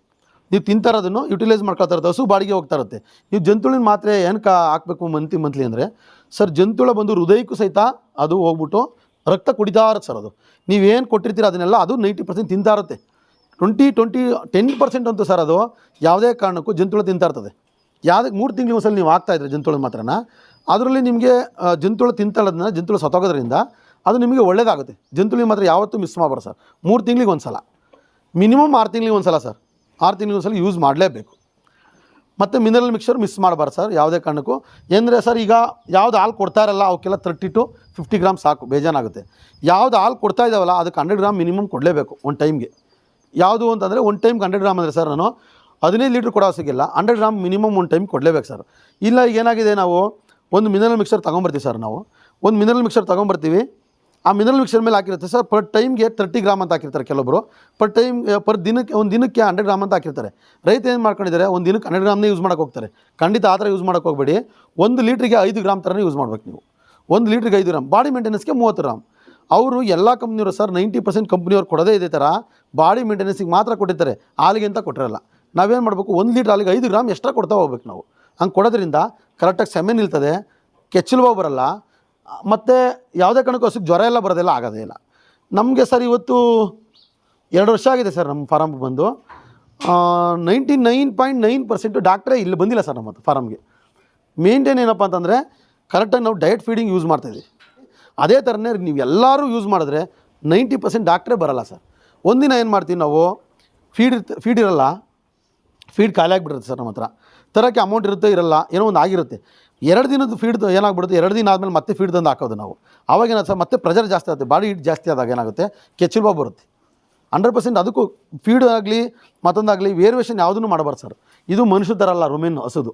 ನೀವು ತಿಂತಾರೆ ಅದನ್ನು ಯುಟಿಲೈಸ್ ಮಾಡ್ಕೊಳ್ತಾ ಇರುತ್ತೆ, ಹಸು ಬಾಡಿಗೆ ಹೋಗ್ತಾ ಇರುತ್ತೆ. ನೀವು ಜಂತುಳಿನ ಮಾತ್ರೆ ಏನಕ್ಕೆ ಹಾಕ್ಬೇಕು ಮಂತ್ಲಿ ಮಂತ್ಲಿ ಅಂದರೆ? ಸರ್, ಜಂತುಳ ಬಂದು ಹೃದಯಕ್ಕೂ ಸಹಿತ ಅದು ಹೋಗ್ಬಿಟ್ಟು ರಕ್ತ ಕುಡಿತಾ ಇರುತ್ತೆ ಸರ್ ಅದು. ನೀವೇನು ಕೊಟ್ಟಿರ್ತೀರ ಅದನ್ನೆಲ್ಲ ಅದು ನೈಂಟಿ ಪರ್ಸೆಂಟ್ ತಿಂತಾ ಇರುತ್ತೆ. ಟ್ವೆಂಟಿ ಟ್ವೆಂಟಿ ಟೆನ್ ಪರ್ಸೆಂಟ್ ಅಂತೂ ಸರ್ ಅದು ಯಾವುದೇ ಕಾರಣಕ್ಕೂ ಜಂತುಳ ತಿಂತಾ ಇರ್ತದೆ. ಯಾವುದಕ್ಕೆ ಮೂರು ತಿಂಗಳಿಗೆ ಒಂದ್ಸಲ ನೀವು ಹಾಕ್ತಾಯಿದ್ರೆ ಜಂತುಳ ಮಾತ್ರನ? ಅದರಲ್ಲಿ ನಿಮಗೆ ಜಂತುಳು ಜಂತುಳು ಜಂತುಳ ಸತ್ತೋಗೋದ್ರಿಂದ ಅದು ನಿಮಗೆ ಒಳ್ಳೇದಾಗುತ್ತೆ. ಜಂತುಳಿಗೆ ಮಾತ್ರ ಯಾವತ್ತೂ ಮಿಸ್ ಮಾಡಬಾರ್ದು ಸರ್ ಮೂರು ತಿಂಗಳಿಗೆ ಒಂದು ಸಲ ಮಿನಿಮಮ್ ಆರು ತಿಂಗಳಿಗೆ ಒಂದು ಸಲ ಸರ್ ಆರು ತಿಂಗಳಿಗೆ ಒಂದು ಸಲ ಯೂಸ್ ಮಾಡಲೇಬೇಕು. ಮತ್ತು ಮಿನರಲ್ ಮಿಕ್ಸರ್ ಮಿಸ್ ಮಾಡಬಾರ್ದು ಸರ್ ಯಾವುದೇ ಕಾರಣಕ್ಕೂ. ಏನಂದರೆ ಸರ್ ಈಗ ಯಾವ್ದು ಹಾಲು ಕೊಡ್ತಾಯಿರಲ್ಲ ಅವಕ್ಕೆಲ್ಲ ತರ್ಟಿ ಟು ಫಿಫ್ಟಿ ಗ್ರಾಮ್ ಸಾಕು, ಬೇಜಾನಾಗುತ್ತೆ. ಯಾವ್ದು ಹಾಲು ಕೊಡ್ತಾ ಇದ್ದಾವಲ್ಲ ಅದಕ್ಕೆ ಹಂಡ್ರೆಡ್ ಗ್ರಾಮ್ ಮಿನಿಮಮ್ ಕೊಡಲೇಬೇಕು ಒಂದು ಟೈಮ್ಗೆ ಯಾವುದು ಅಂತಂದರೆ ಒಂದು ಟೈಮ್ಗೆ ಹಂಡ್ರೆಡ್ ಗ್ರಾಮ್ ಅಂದರೆ ಸರ್ ನಾನು ಹದಿನೈದು ಲೀಟ್ರ್ ಕೊಡೋ ಸಿಗಿಲ್ಲ ಹಂಡ್ರೆಡ್ ಗ್ರಾಮ್ ಮಿನಿಮಮ್ ಒಂದು ಟೈಮ್ ಕೊಡಲೇಬೇಕು ಸರ್ ಇಲ್ಲ, ಈಗ ಏನಾಗಿದೆ ನಾವು ಒಂದು ಮಿನರಲ್ ಮಿಕ್ಸರ್ ತೊಗೊಂಬರ್ತೀವಿ ಸರ್ ನಾವು. ಒಂದು ಮಿನರಲ್ ಮಿಕ್ಸರ್ ತೊಗೊಂಬರ್ತೀವಿ. ಆ ಮಿನರಲ್ ಮಿಕ್ಸರ್ ಮೇಲೆ ಹಾಕಿರುತ್ತೆ ಸರ್ ಪರ್ ಟೈಮ್ಗೆ ತರ್ಟಿ ಗ್ರಾಮ್ ಅಂತ ಹಾಕಿರ್ತಾರೆ ಕೆಲವೊಬ್ಬರು ಪರ್ ಟೈಮ್ ಪರ್ ದಿನಕ್ಕೆ, ಒಂದು ದಿನಕ್ಕೆ ಹಂಡ್ರೆಡ್ ಗ್ರಾಮ್ ಅಂತ ಹಾಕಿರ್ತಾರೆ. ರೈತ ಏನು ಮಾಡ್ಕೊಂಡಿದ್ದಾರೆ, ಒಂದು ದಿನಕ್ಕೆ ಹಂಡ್ರೆಡ್ ಗ್ರಾಮ್ನೇ ಯೂಸ್ ಮಾಡೋಕೆ ಹೋಗ್ತಾರೆ. ಖಂಡಿತ ಆ ಥರ ಯೂಸ್ ಮಾಡೋಕೆ ಹೋಗಬೇಡಿ. ಒಂದು ಲೀಟ್ರಿಗೆ ಐದು ಗ್ರಾಮ್ ಥರನೇ ಯೂಸ್ ಮಾಡ್ಬೇಕು ನೀವು. ಒಂದು ಲೀಟ್ರಿಗೆ ಐದು ಗ್ರಾಮ್ ಬಾಡಿ ಮೇಂಟೆನೆನ್ಸ್ಗೆ ಮೂವತ್ತು ಗ್ರಾಮ್ ಅವರು ಎಲ್ಲ ಕಂಪ್ನಿಯವರು ಸರ್ ನೈಂಟಿ ಪರ್ಸೆಂಟ್ ಕಂಪ್ನಿಯವ್ರು ಕೊಡೋದೇ ಇದೇ ಥರ ಬಾಡಿ ಮೇಂಟೆನೆನ್ಸಿಗೆ ಮಾತ್ರ ಕೊಟ್ಟಿರ್ತಾರೆ. ಹಾಲಿಗೆ ಅಂತ ಕೊಟ್ಟಿರಲ್ಲ ನಾವೇನು ಮಾಡಬೇಕು, ಒಂದು ಲೀಟ್ರ್ ಹಾಲಿಗೆ ಐದು ಗ್ರಾಮ್ ಎಕ್ಸ್ಟ್ರಾ ಕೊಡ್ತಾ ಹೋಗ್ಬೇಕು ನಾವು. ಹಂಗೆ ಕೊಡೋದ್ರಿಂದ ಕರೆಕ್ಟಾಗಿ ಸೆಮೆ ನಿಲ್ತದೆ ಕೆಚ್ಚಲು ಬರಲ್ಲ, ಮತ್ತು ಯಾವುದೇ ಕಾರಣಕ್ಕೂ ಹಸುಗೆ ಜ್ವರ ಎಲ್ಲ ಬರೋದೆಲ್ಲ ಆಗೋದೇ ಇಲ್ಲ. ನಮಗೆ ಸರ್ ಇವತ್ತು ಎರಡು ವರ್ಷ ಆಗಿದೆ ಸರ್ ನಮ್ಮ ಫಾರಮ್ಗೆ ಬಂದು. Ninety nine point nine percent ಡಾಕ್ಟ್ರೇ ಇಲ್ಲಿ ಬಂದಿಲ್ಲ ಸರ್ ನಮ್ಮ ಫಾರಮ್ಗೆ ಮೇಂಟೈನ್ ಏನಪ್ಪ ಅಂತಂದರೆ ಕರೆಕ್ಟಾಗಿ ನಾವು ಡಯಟ್ ಫೀಡಿಂಗ್ ಯೂಸ್ ಮಾಡ್ತಾಯಿದ್ವಿ ಅದೇ ಥರನೇ ನೀವು ಎಲ್ಲರೂ ಯೂಸ್ ಮಾಡಿದ್ರೆ ನೈಂಟಿ ಪರ್ಸೆಂಟ್ ಡಾಕ್ಟ್ರೇ ಬರಲ್ಲ ಸರ್. ಒಂದಿನ ಏನು ಮಾಡ್ತೀವಿ ನಾವು? ಫೀಡ್ ಫೀಡ್ ಇರಲ್ಲ. ಫೀಡ್ ಖಾಲಿ ಆಗಿಬಿಡುತ್ತೆ ಸರ್ ನಮ್ಮ ಹತ್ರ. ತರೋಕ್ಕೆ ಅಮೌಂಟ್ ಇರುತ್ತೆ ಇರಲ್ಲ, ಏನೋ ಒಂದು ಆಗಿರುತ್ತೆ. ಎರಡು ದಿನದ ಫೀಡ್ ಏನಾಗ್ಬಿಡುತ್ತೆ? ಎರಡು ದಿನ ಆದಮೇಲೆ ಮತ್ತೆ ಫೀಡ್ ತಂದು ಹಾಕೋದು ನಾವು. ಏನಾಗುತ್ತೆ ಸರ್? ಮತ್ತೆ ಪ್ರೆಷರ್ ಜಾಸ್ತಿ ಆಗುತ್ತೆ. ಬಾಡಿ ಹೀಟ್ ಜಾಸ್ತಿ ಆದಾಗ ಏನಾಗುತ್ತೆ? ಕೆಚ್ಚಲು ಬರುತ್ತೆ. ಹಂಡ್ರೆಡ್ ಪರ್ಸೆಂಟ್ ಅದಕ್ಕೂ ಫೀಡ್ ಆಗಲಿ, ಮತ್ತೊಂದಾಗಲಿ ವೇರಿಯೇಷನ್ ಯಾವುದನ್ನು ಮಾಡಬಾರ್ದು ಸರ್. ಇದು ಮನುಷ್ಯ ಥರ ಅಲ್ಲ, ರುಮೇನು, ಹಸುದು.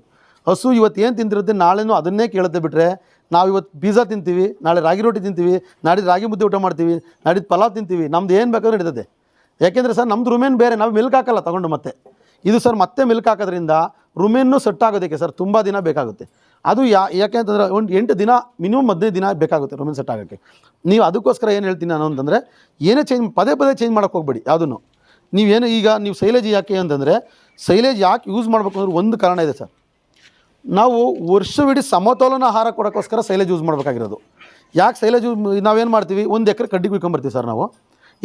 ಹಸು ಇವತ್ತು ಏನು ತಿಂತಿರುತ್ತೆ ನಾಳೆನೂ ಅದನ್ನೇ ಕೇಳುತ್ತೆ ಬಿಟ್ಟರೆ ನಾವು ಇವತ್ತು ಪಿಜ್ಜಾ ತಿಂತೀವಿ, ನಾಳೆ ರಾಗಿ ರೊಟ್ಟಿ ತಿಂತೀವಿ, ನಾಡಿದ್ದು ರಾಗಿ ಮುದ್ದೆ ಊಟ ಮಾಡ್ತೀವಿ, ನಾಡಿದ್ದು ಪಲಾವ್ ತಿಂತೀವಿ, ನಮ್ದು ಏನು ಬೇಕಾದ್ರೂ ನಡೀತದೆ. ಯಾಕೆಂದರೆ ಸರ್, ನಮ್ದು ರುಮೇನ್ ಬೇರೆ, ನಾವು ಮಿಲ್ಕ್ ಹಾಕಲ್ಲ ತೊಗೊಂಡು ಮತ್ತೆ. ಇದು ಸರ್ ಮತ್ತೆ ಮಿಲ್ಕ್ ಹಾಕೋದ್ರಿಂದ ರುಮೆನ್ನು ಸೆಟ್ ಆಗೋದಕ್ಕೆ ಸರ್ ತುಂಬ ದಿನ ಬೇಕಾಗುತ್ತೆ. ಅದು ಯಾ, ಯಾಕೆ ಅಂತಂದರೆ ಒಂದು ಎಂಟು ದಿನ, ಮಿನಿಮಮ್ ಹದಿನೈದು ದಿನ ಬೇಕಾಗುತ್ತೆ ರುಮೆನ್ ಸೆಟ್ ಆಗೋಕ್ಕೆ. ನೀವು ಅದಕ್ಕೋಸ್ಕರ ಏನು ಹೇಳ್ತೀನಿ ನಾನು ಅಂತಂದರೆ ಏನೇ ಚೇಂಜ್, ಪದೇ ಪದೇ ಚೇಂಜ್ ಮಾಡೋಕ್ಕೆ ಹೋಗ್ಬೇಡಿ ಯಾವುದನ್ನು ನೀವೇನು ಈಗ ನೀವು ಸೈಲೇಜ್ ಯಾಕೆ ಅಂತಂದರೆ ಸೈಲೇಜ್ ಯಾಕೆ ಯೂಸ್ ಮಾಡಬೇಕು ಅಂದ್ರೆ ಒಂದು ಕಾರಣ ಇದೆ ಸರ್. ನಾವು ವರ್ಷವಿಡೀ ಸಮತೋಲನ ಆಹಾರ ಕೊಡೋಕ್ಕೋಸ್ಕರ ಸೈಲೇಜ್ ಯೂಸ್ ಮಾಡಬೇಕಾಗಿರೋದು. ಯಾಕೆ ಸೈಲೇಜ್ ನಾವೇನು ಮಾಡ್ತೀವಿ? ಒಂದು ಎಕರೆ ಕಡ್ಡಿ ಕುಯ್ಕೊಂಬರ್ತೀವಿ ಸರ್ ನಾವು.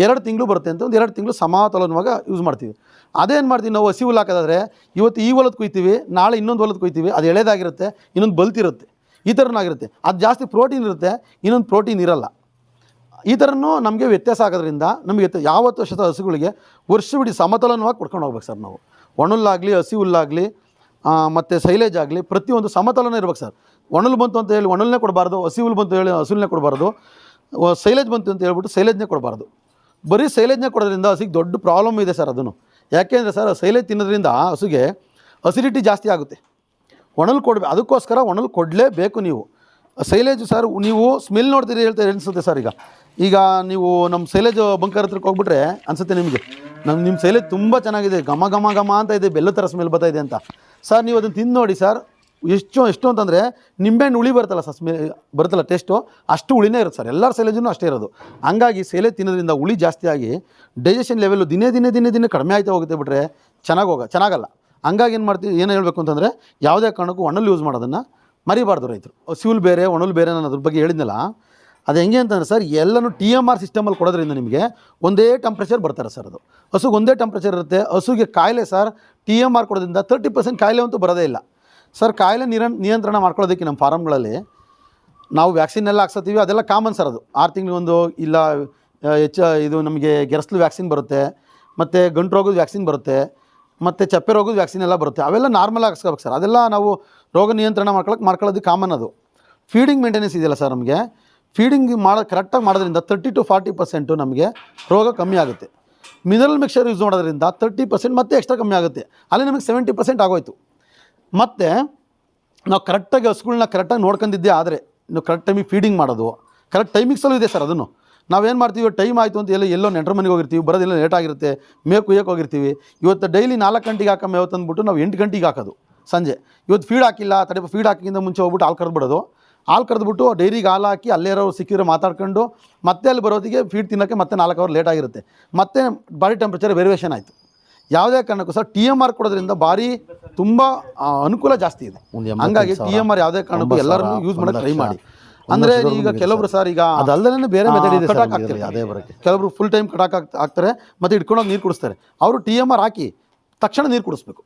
ಎರಡು ತಿಂಗಳು ಬರುತ್ತೆ ಅಂತ, ಒಂದು ಎರಡು ತಿಂಗಳು ಸಮತೋಲನವಾಗ ಯೂಸ್ ಮಾಡ್ತೀವಿ. ಅದೇನು ಮಾಡ್ತೀವಿ ನಾವು ಹಸಿ ಹುಲ್ಲು ಹಾಕೋದಾದ್ರೆ ಇವತ್ತು ಈ ಹೊಲದ ಕುಯ್ತೀವಿ, ನಾಳೆ ಇನ್ನೊಂದು ಹೊಲದ ಕುಯ್ತೀವಿ, ಅದು ಎಳೆದಾಗಿರುತ್ತೆ, ಇನ್ನೊಂದು ಬಲ್ತಿರುತ್ತೆ, ಈ ಥರನಾಗಿರುತ್ತೆ ಅದು ಜಾಸ್ತಿ ಪ್ರೋಟೀನ್ ಇರುತ್ತೆ, ಇನ್ನೊಂದು ಪ್ರೋಟೀನ್ ಇರಲ್ಲ. ಈ ಥರನೂ ನಮಗೆ ವ್ಯತ್ಯಾಸ ಆಗೋದ್ರಿಂದ ನಮಗೆ ಯಾವತ್ತು ವರ್ಷದ ಹಸುಗಳಿಗೆ ವರ್ಷವಿಡೀ ಸಮತೋಲನವಾಗಿ ಕೊಡ್ಕೊಂಡು ಹೋಗ್ಬೇಕು ಸರ್ ನಾವು. ಒಣಲ್ಲಾಗಲಿ ಹಸಿ ಹುಲ್ಲಾಗಲಿ ಮತ್ತು ಸೈಲೇಜ್ ಆಗಲಿ, ಪ್ರತಿಯೊಂದು ಸಮತೋಲನ ಇರ್ಬೇಕು ಸರ್. ಒಣಲು ಬಂತು ಅಂತ ಹೇಳಿ ಒಣಲ್ನೇ ಕೊಡಬಾರ್ದು, ಹಸಿ ಹುಲ್ಲು ಬಂತು ಹೇಳಿ ಹಸುಲನ್ನೇ ಕೊಡಬಾರ್ದು ಸೈಲೇಜ್ ಬಂತು ಅಂತ ಹೇಳ್ಬಿಟ್ಟು ಸೈಲೇಜ್ನೇ ಕೊಡಬಾರ್ದು. ಬರೀ ಸೈಲೇಜ್ನೇ ಕೊಡೋದ್ರಿಂದ ಹಸಿಗೆ ದೊಡ್ಡ ಪ್ರಾಬ್ಲಮ್ ಇದೆ ಸರ್ ಅದನ್ನು ಯಾಕೆಂದರೆ ಸರ್ ಸೈಲೇಜ್ ತಿನ್ನೋದ್ರಿಂದ ಹಸುಗೆ ಅಸಿಡಿಟಿ ಜಾಸ್ತಿ ಆಗುತ್ತೆ. ಒಣಲು ಕೊಡಬೇಕು ಅದಕ್ಕೋಸ್ಕರ ಒಣಲು ಕೊಡಲೇಬೇಕು ನೀವು. ಸೈಲೇಜ್ ಸರ್, ನೀವು ಸ್ಮೆಲ್ ನೋಡ್ತೀರಿ ಹೇಳ್ತಾರೆ ಅನಿಸುತ್ತೆ ಸರ್ ಈಗ. ಈಗ ನೀವು ನಮ್ಮ ಸೈಲೇಜ್ ಬಂಕರ್ ಹತ್ರಕ್ಕೆ ಹೋಗ್ಬಿಟ್ರೆ ಅನಿಸುತ್ತೆ ನಿಮಗೆ. ನಮ್ಮ ನಿಮ್ಮ ಸೈಲೇಜ್ ತುಂಬ ಚೆನ್ನಾಗಿದೆ. ಘಮ ಘಮ ಘಮ ಅಂತ ಇದೆ, ಬೆಲ್ಲ ಥರ ಸ್ಮೆಲ್ ಬರ್ತಾ ಇದೆ ಅಂತ. ಸರ್, ನೀವು ಅದನ್ನು ತಿಂದು ನೋಡಿ ಸರ್. ಎಷ್ಟು ಎಷ್ಟು ಅಂತಂದರೆ ನಿಂಬೆಹಣ್ಣು ಹುಳಿ ಬರುತ್ತಲ್ಲ ಸರ್, ಸ್ಮೆ, ಬರುತ್ತಲ್ಲ ಟೇಸ್ಟು ಅಷ್ಟು ಹುಳಿನೇ ಇರುತ್ತೆ ಸರ್, ಎಲ್ಲರ ಸೈಲೇಜನ್ನು ಅಷ್ಟೇ ಇರೋದು. ಹಂಗಾಗಿ ಸೇಲೆ ತಿನ್ನೋದ್ರಿಂದ ಹುಳಿ ಜಾಸ್ತಿ ಆಗಿ ಡೈಜೆಷನ್ ಲೆವೆಲ್ಲು ದಿನೇ ದಿನೇ ದಿನೇ ದಿನೇ ಕಡಿಮೆ ಆಯ್ತಾ ಹೋಗುತ್ತೆ ಬಿಟ್ರೆ ಚೆನ್ನಾಗಿ ಹೋಗ, ಚೆನ್ನಾಗಲ್ಲ. ಹಂಗಾಗಿ ಏನು ಮಾಡ್ತೀವಿ ಏನು ಹೇಳಬೇಕು ಅಂತಂದರೆ ಯಾವುದೇ ಕಾರಣಕ್ಕೂ ಒಣಲು ಯೂಸ್ ಮಾಡೋದನ್ನು ಮರಿಬಾರ್ದು ರೈತರು. ಸಿವಿಲ್ ಬೇರೆ, ಒಣಲು ಬೇರೆ ನಾನು ಅದ್ರ ಬಗ್ಗೆ ಹೇಳಿದ್ನಲ್ಲ, ಅದು ಹೆಂಗೆ ಅಂತಂದರೆ ಸರ್, ಎಲ್ಲನೂ ಟಿ ಎಂ ಆರ್ ಸಿಸ್ಟಮಲ್ಲಿ ಕೊಡೋದ್ರಿಂದ ನಿಮಗೆ ಒಂದೇ ಟೆಂಪ್ರೇಚರ್ ಬರ್ತಾರೆ ಸರ್ ಅದು. ಹಸುಗೆ ಒಂದೇ ಟೆಂಪ್ರೇಚರ್ ಇರುತ್ತೆ, ಹಸುಗೆ ಕಾಯಿಲೆ ಸರ್ ಟಿ ಎಂ ಆರ್ ಕೊಡೋದ್ರಿಂದ ತರ್ಟಿ ಪರ್ಸೆಂಟ್ ಕಾಯಿಲೆ ಅಂತೂ ಬರೋದೇ ಇಲ್ಲ. ಸರ್, ಕಾಯಿಲೆ ನಿರ, ನಿಯಂತ್ರಣ ಮಾಡ್ಕೊಳ್ಳೋದಕ್ಕೆ ನಮ್ಮ ಫಾರಮ್ಗಳಲ್ಲಿ ನಾವು ವ್ಯಾಕ್ಸಿನ್ ಎಲ್ಲ ಹಾಕ್ಸತ್ತೀವಿ. ಅದೆಲ್ಲ ಕಾಮನ್ ಸರ್ ಅದು. ಆರು ತಿಂಗಳಿಗೊಂದು ಇಲ್ಲ ಹೆಚ್ಚು ಇದು ನಮಗೆ ಗೆರಸ್ಲು ವ್ಯಾಕ್ಸಿನ್ ಬರುತ್ತೆ, ಮತ್ತು ಗಂಟು ರೋಗದ ವ್ಯಾಕ್ಸಿನ್ ಬರುತ್ತೆ, ಮತ್ತು ಚಪ್ಪೆ ರೋಗದ ವ್ಯಾಕ್ಸಿನ್ ಎಲ್ಲ ಬರುತ್ತೆ. ಅವೆಲ್ಲ ನಾರ್ಮಲ್ ಹಾಕ್ಸ್ಕೋಬೇಕು ಸರ್. ಅದೆಲ್ಲ ನಾವು ರೋಗ ನಿಯಂತ್ರಣ ಮಾಡ್ಕೊಳಕ್ಕೆ ಮಾಡ್ಕೊಳ್ಳೋದು ಕಾಮನ್ ಅದು. ಫೀಡಿಂಗ್ ಮೇಂಟೆನೆನ್ಸ್ ಇದೆಯಲ್ಲ ಸರ್ ನಮಗೆ? ಫೀಡಿಂಗ್ ಮಾಡೋ, ಕರೆಕ್ಟಾಗಿ ಮಾಡೋದ್ರಿಂದ ತರ್ಟಿ ಟು ಫಾರ್ಟಿ ಪರ್ಸೆಂಟು ನಮಗೆ ರೋಗ ಕಮ್ಮಿ ಆಗುತ್ತೆ. ಮಿನರಲ್ ಮಿಕ್ಸರ್ ಯೂಸ್ ಮಾಡೋದ್ರಿಂದ ತರ್ಟಿ ಪರ್ಸೆಂಟ್ ಮತ್ತೆ ಎಕ್ಸ್ಟ್ರಾ ಕಮ್ಮಿ ಆಗುತ್ತೆ. ಅಲ್ಲಿ ನಮಗೆ ಸೆವೆಂಟಿ ಪರ್ಸೆಂಟ್ ಆಗೋಯ್ತು. ಮತ್ತು ನಾವು ಕರೆಕ್ಟಾಗಿ ಹಸುಗಳನ್ನ ಕರೆಕ್ಟಾಗಿ ನೋಡ್ಕೊಂಡಿದ್ದೆ ಆದರೆ ನೀವು ಕರೆಕ್ಟ್ ಟೈಮಿಗೆ ಫೀಡಿಂಗ್ ಮಾಡೋದು ಕರೆಕ್ಟ್ ಟೈಮಿಂಗ್ಸಲ್ಲೂ ಇದೆ ಸರ್ ಅದನ್ನು. ನಾವೇನು ಮಾಡ್ತೀವಿ ಟೈಮ್ ಆಯಿತು ಅಂತ ಎಲ್ಲ ಎಲ್ಲೋ ನೆಂಟರ ಮನೆಗೆ ಹೋಗಿರ್ತೀವಿ, ಬರೋದೆಲ್ಲ ಲೇಟ್ ಆಗಿರುತ್ತೆ, ಮೇವು ಕುಯ್ಯಕ್ಕೆ ಹೋಗಿರ್ತೀವಿ. ಇವತ್ತು ಡೈಲಿ ನಾಲ್ಕು ಗಂಟೆಗೆ ಹಾಕೋ ಮೇವು ನಾವು ಎಂಟು ಗಂಟೆಗೆ ಹಾಕೋದು ಸಂಜೆ. ಇವತ್ತು ಫೀಡ್ ಹಾಕಿಲ್ಲ ತಡೆ ಫೀಡ್ ಹಾಕಿಂದ ಮುಂಚೆ ಹೋಗ್ಬಿಟ್ಟು ಹಾಲು ಕರೆದ್ಬಿಡೋದು ಹಾಲು ಕರೆದ್ಬಿಟ್ಟು ಡೈರಿಗೆ ಹಾಲು ಹಾಕಿ, ಅಲ್ಲೇ ಇರೋ ಸಿಕ್ಕಿರೋ ಮಾತಾಡ್ಕೊಂಡು, ಮತ್ತೆ ಅಲ್ಲಿ ಬರೋದಿಗೆ ಫೀಡ್ ತಿನ್ನೋಕ್ಕೆ ಮತ್ತೆ ನಾಲ್ಕು ಅವರ್ ಲೇಟ್ ಆಗಿರುತ್ತೆ. ಮತ್ತೆ ಬಾಡಿ ಟೆಂಪ್ರೇಚರ್ ವೇರಿಯೇಷನ್ ಆಯಿತು. ಯಾವುದೇ ಕಾರಣಕ್ಕೂ ಸರ್ ಟಿ ಎಂ ಆರ್ ಕೊಡೋದ್ರಿಂದ ಭಾರಿ ತುಂಬ ಅನುಕೂಲ ಜಾಸ್ತಿ ಇದೆ. ಹಂಗಾಗಿ ಟಿ ಎಂ ಆರ್ ಯಾವುದೇ ಕಾರಣಕ್ಕೂ ಎಲ್ಲರನ್ನು ಎಲ್ಲರೂ ಯೂಸ್ ಮಾಡೋಕೆ ಮಾಡೋಕ್ಕೆ ಟ್ರೈ ಮಾಡಿ. ಅಂದರೆ ಈಗ ಕೆಲವರು ಕೆಲವೊಬ್ರು ಸರ್ ಈಗ ಅದಲ್ಲದೇ ಬೇರೆ ಮೆಥಡ್ ಇದೆ ಕಟಾಕ್ ಆಗ್ತಾರೆ ಅದೇ ಬರೋಕ್ಕೆ. ಕೆಲವರು ಫುಲ್ ಟೈಮ್ ಕಟಾಕ್ ಆಗ್ತಾರೆ ಮತ್ತೆ ಇಟ್ಕೊಂಡೋಗಿ ನೀರು ಕುಡಿಸ್ತಾರೆ. ಅವರು ಟಿ ಎಂ ಆರ್ ಹಾಕಿ ತಕ್ಷಣ ನೀರು ಕುಡಿಸ್ಬೇಕು.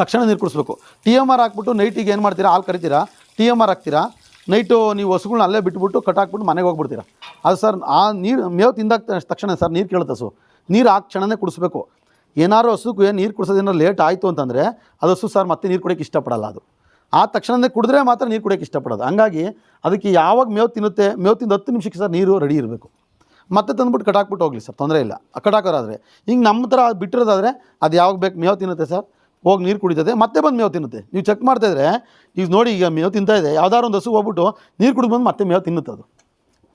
ತಕ್ಷಣ ನೀರು ಕುಡಿಸ್ಬೇಕು. ಟಿ ಎಂ ಆರ್ ಹಾಕ್ಬಿಟ್ಟು ನೈಟಿಗೆ ಏನು ಮಾಡ್ತೀರಾ? ಹಾಲು ಕರಿತೀರಾ? ಟಿ ಎಂ ಆರ್ ಹಾಕ್ತೀರಾ? ನೈಟು ನೀವು ಹಸುಗಳನ್ನ ಅಲ್ಲೇ ಬಿಟ್ಬಿಟ್ಟು ಕಟಾಕ್ಬಿಟ್ಟು ಮನೆಗೆ ಹೋಗ್ಬಿಡ್ತೀರಾ. ಅದು ಸರ್ ಆ ನೀರು ಮೇವು ತಿಂದಾಗ ತಕ್ಷಣ ಸರ್ ನೀರು ಕೇಳುತ್ತೆ ಹಸು. ನೀರು ಹಾಕಿ ಕ್ಷಣನೇ ಕುಡಿಸ್ಬೇಕು. ಏನಾದ್ರು ಹಸುಗೆ ನೀರು ಕುಡಿಸೋದೇನೋ ಲೇಟ್ ಆಯಿತು ಅಂತಂದರೆ ಅದು ಹಸು ಸರ್ ಮತ್ತೆ ನೀರು ಕುಡಿಯೋಕ್ಕೆ ಇಷ್ಟಪಡಲ್ಲ ಅದು. ಆ ತಕ್ಷಣನೇ ಕುಡಿದ್ರೆ ಮಾತ್ರ ನೀರು ಕುಡಿಯೋಕ್ಕೆ ಇಷ್ಟಪಡೋದು. ಹಂಗಾಗಿ ಅದಕ್ಕೆ ಯಾವಾಗ ಮೇವು ತಿನ್ನುತ್ತೆ, ಮೇವು ತಿಂದು ಹತ್ತು ನಿಮಿಷಕ್ಕೆ ಸರ್ ನೀರು ರೆಡಿ ಇರಬೇಕು. ಮತ್ತೆ ತಂದ್ಬಿಟ್ಟು ಕಟಾಕ್ಬಿಟ್ಟು ಹೋಗಲಿ ಸರ್, ತೊಂದರೆ ಇಲ್ಲ. ಕಟಾಕೋರಾದರೆ. ಹಿಂಗೆ ನಮ್ಮ ಥರ ಬಿಟ್ಟಿರೋದಾದರೆ ಅದು ಯಾವಾಗ ಬೇಕು ಮೇವು ತಿನ್ನುತ್ತೆ ಸರ್? ಹೋಗಿ ನೀರು ಕುಡಿತದೆ, ಮತ್ತೆ ಬಂದು ಮೇವು ತಿನ್ನುತ್ತೆ. ನೀವು ಚೆಕ್ ಮಾಡ್ತಾ ಇದ್ರೆ, ಈಗ ನೋಡಿ ಈಗ ಮೇವು ತಿಂತಾ ಇದೆ. ಯಾವ್ದಾದ್ರು ಒಂದು ಹಸು ಹೋಗ್ಬಿಟ್ಟು ನೀರು ಕುಡಿದು ಬಂದು ಮತ್ತೆ ಮೇವು ತಿನ್ನುತ್ತದು.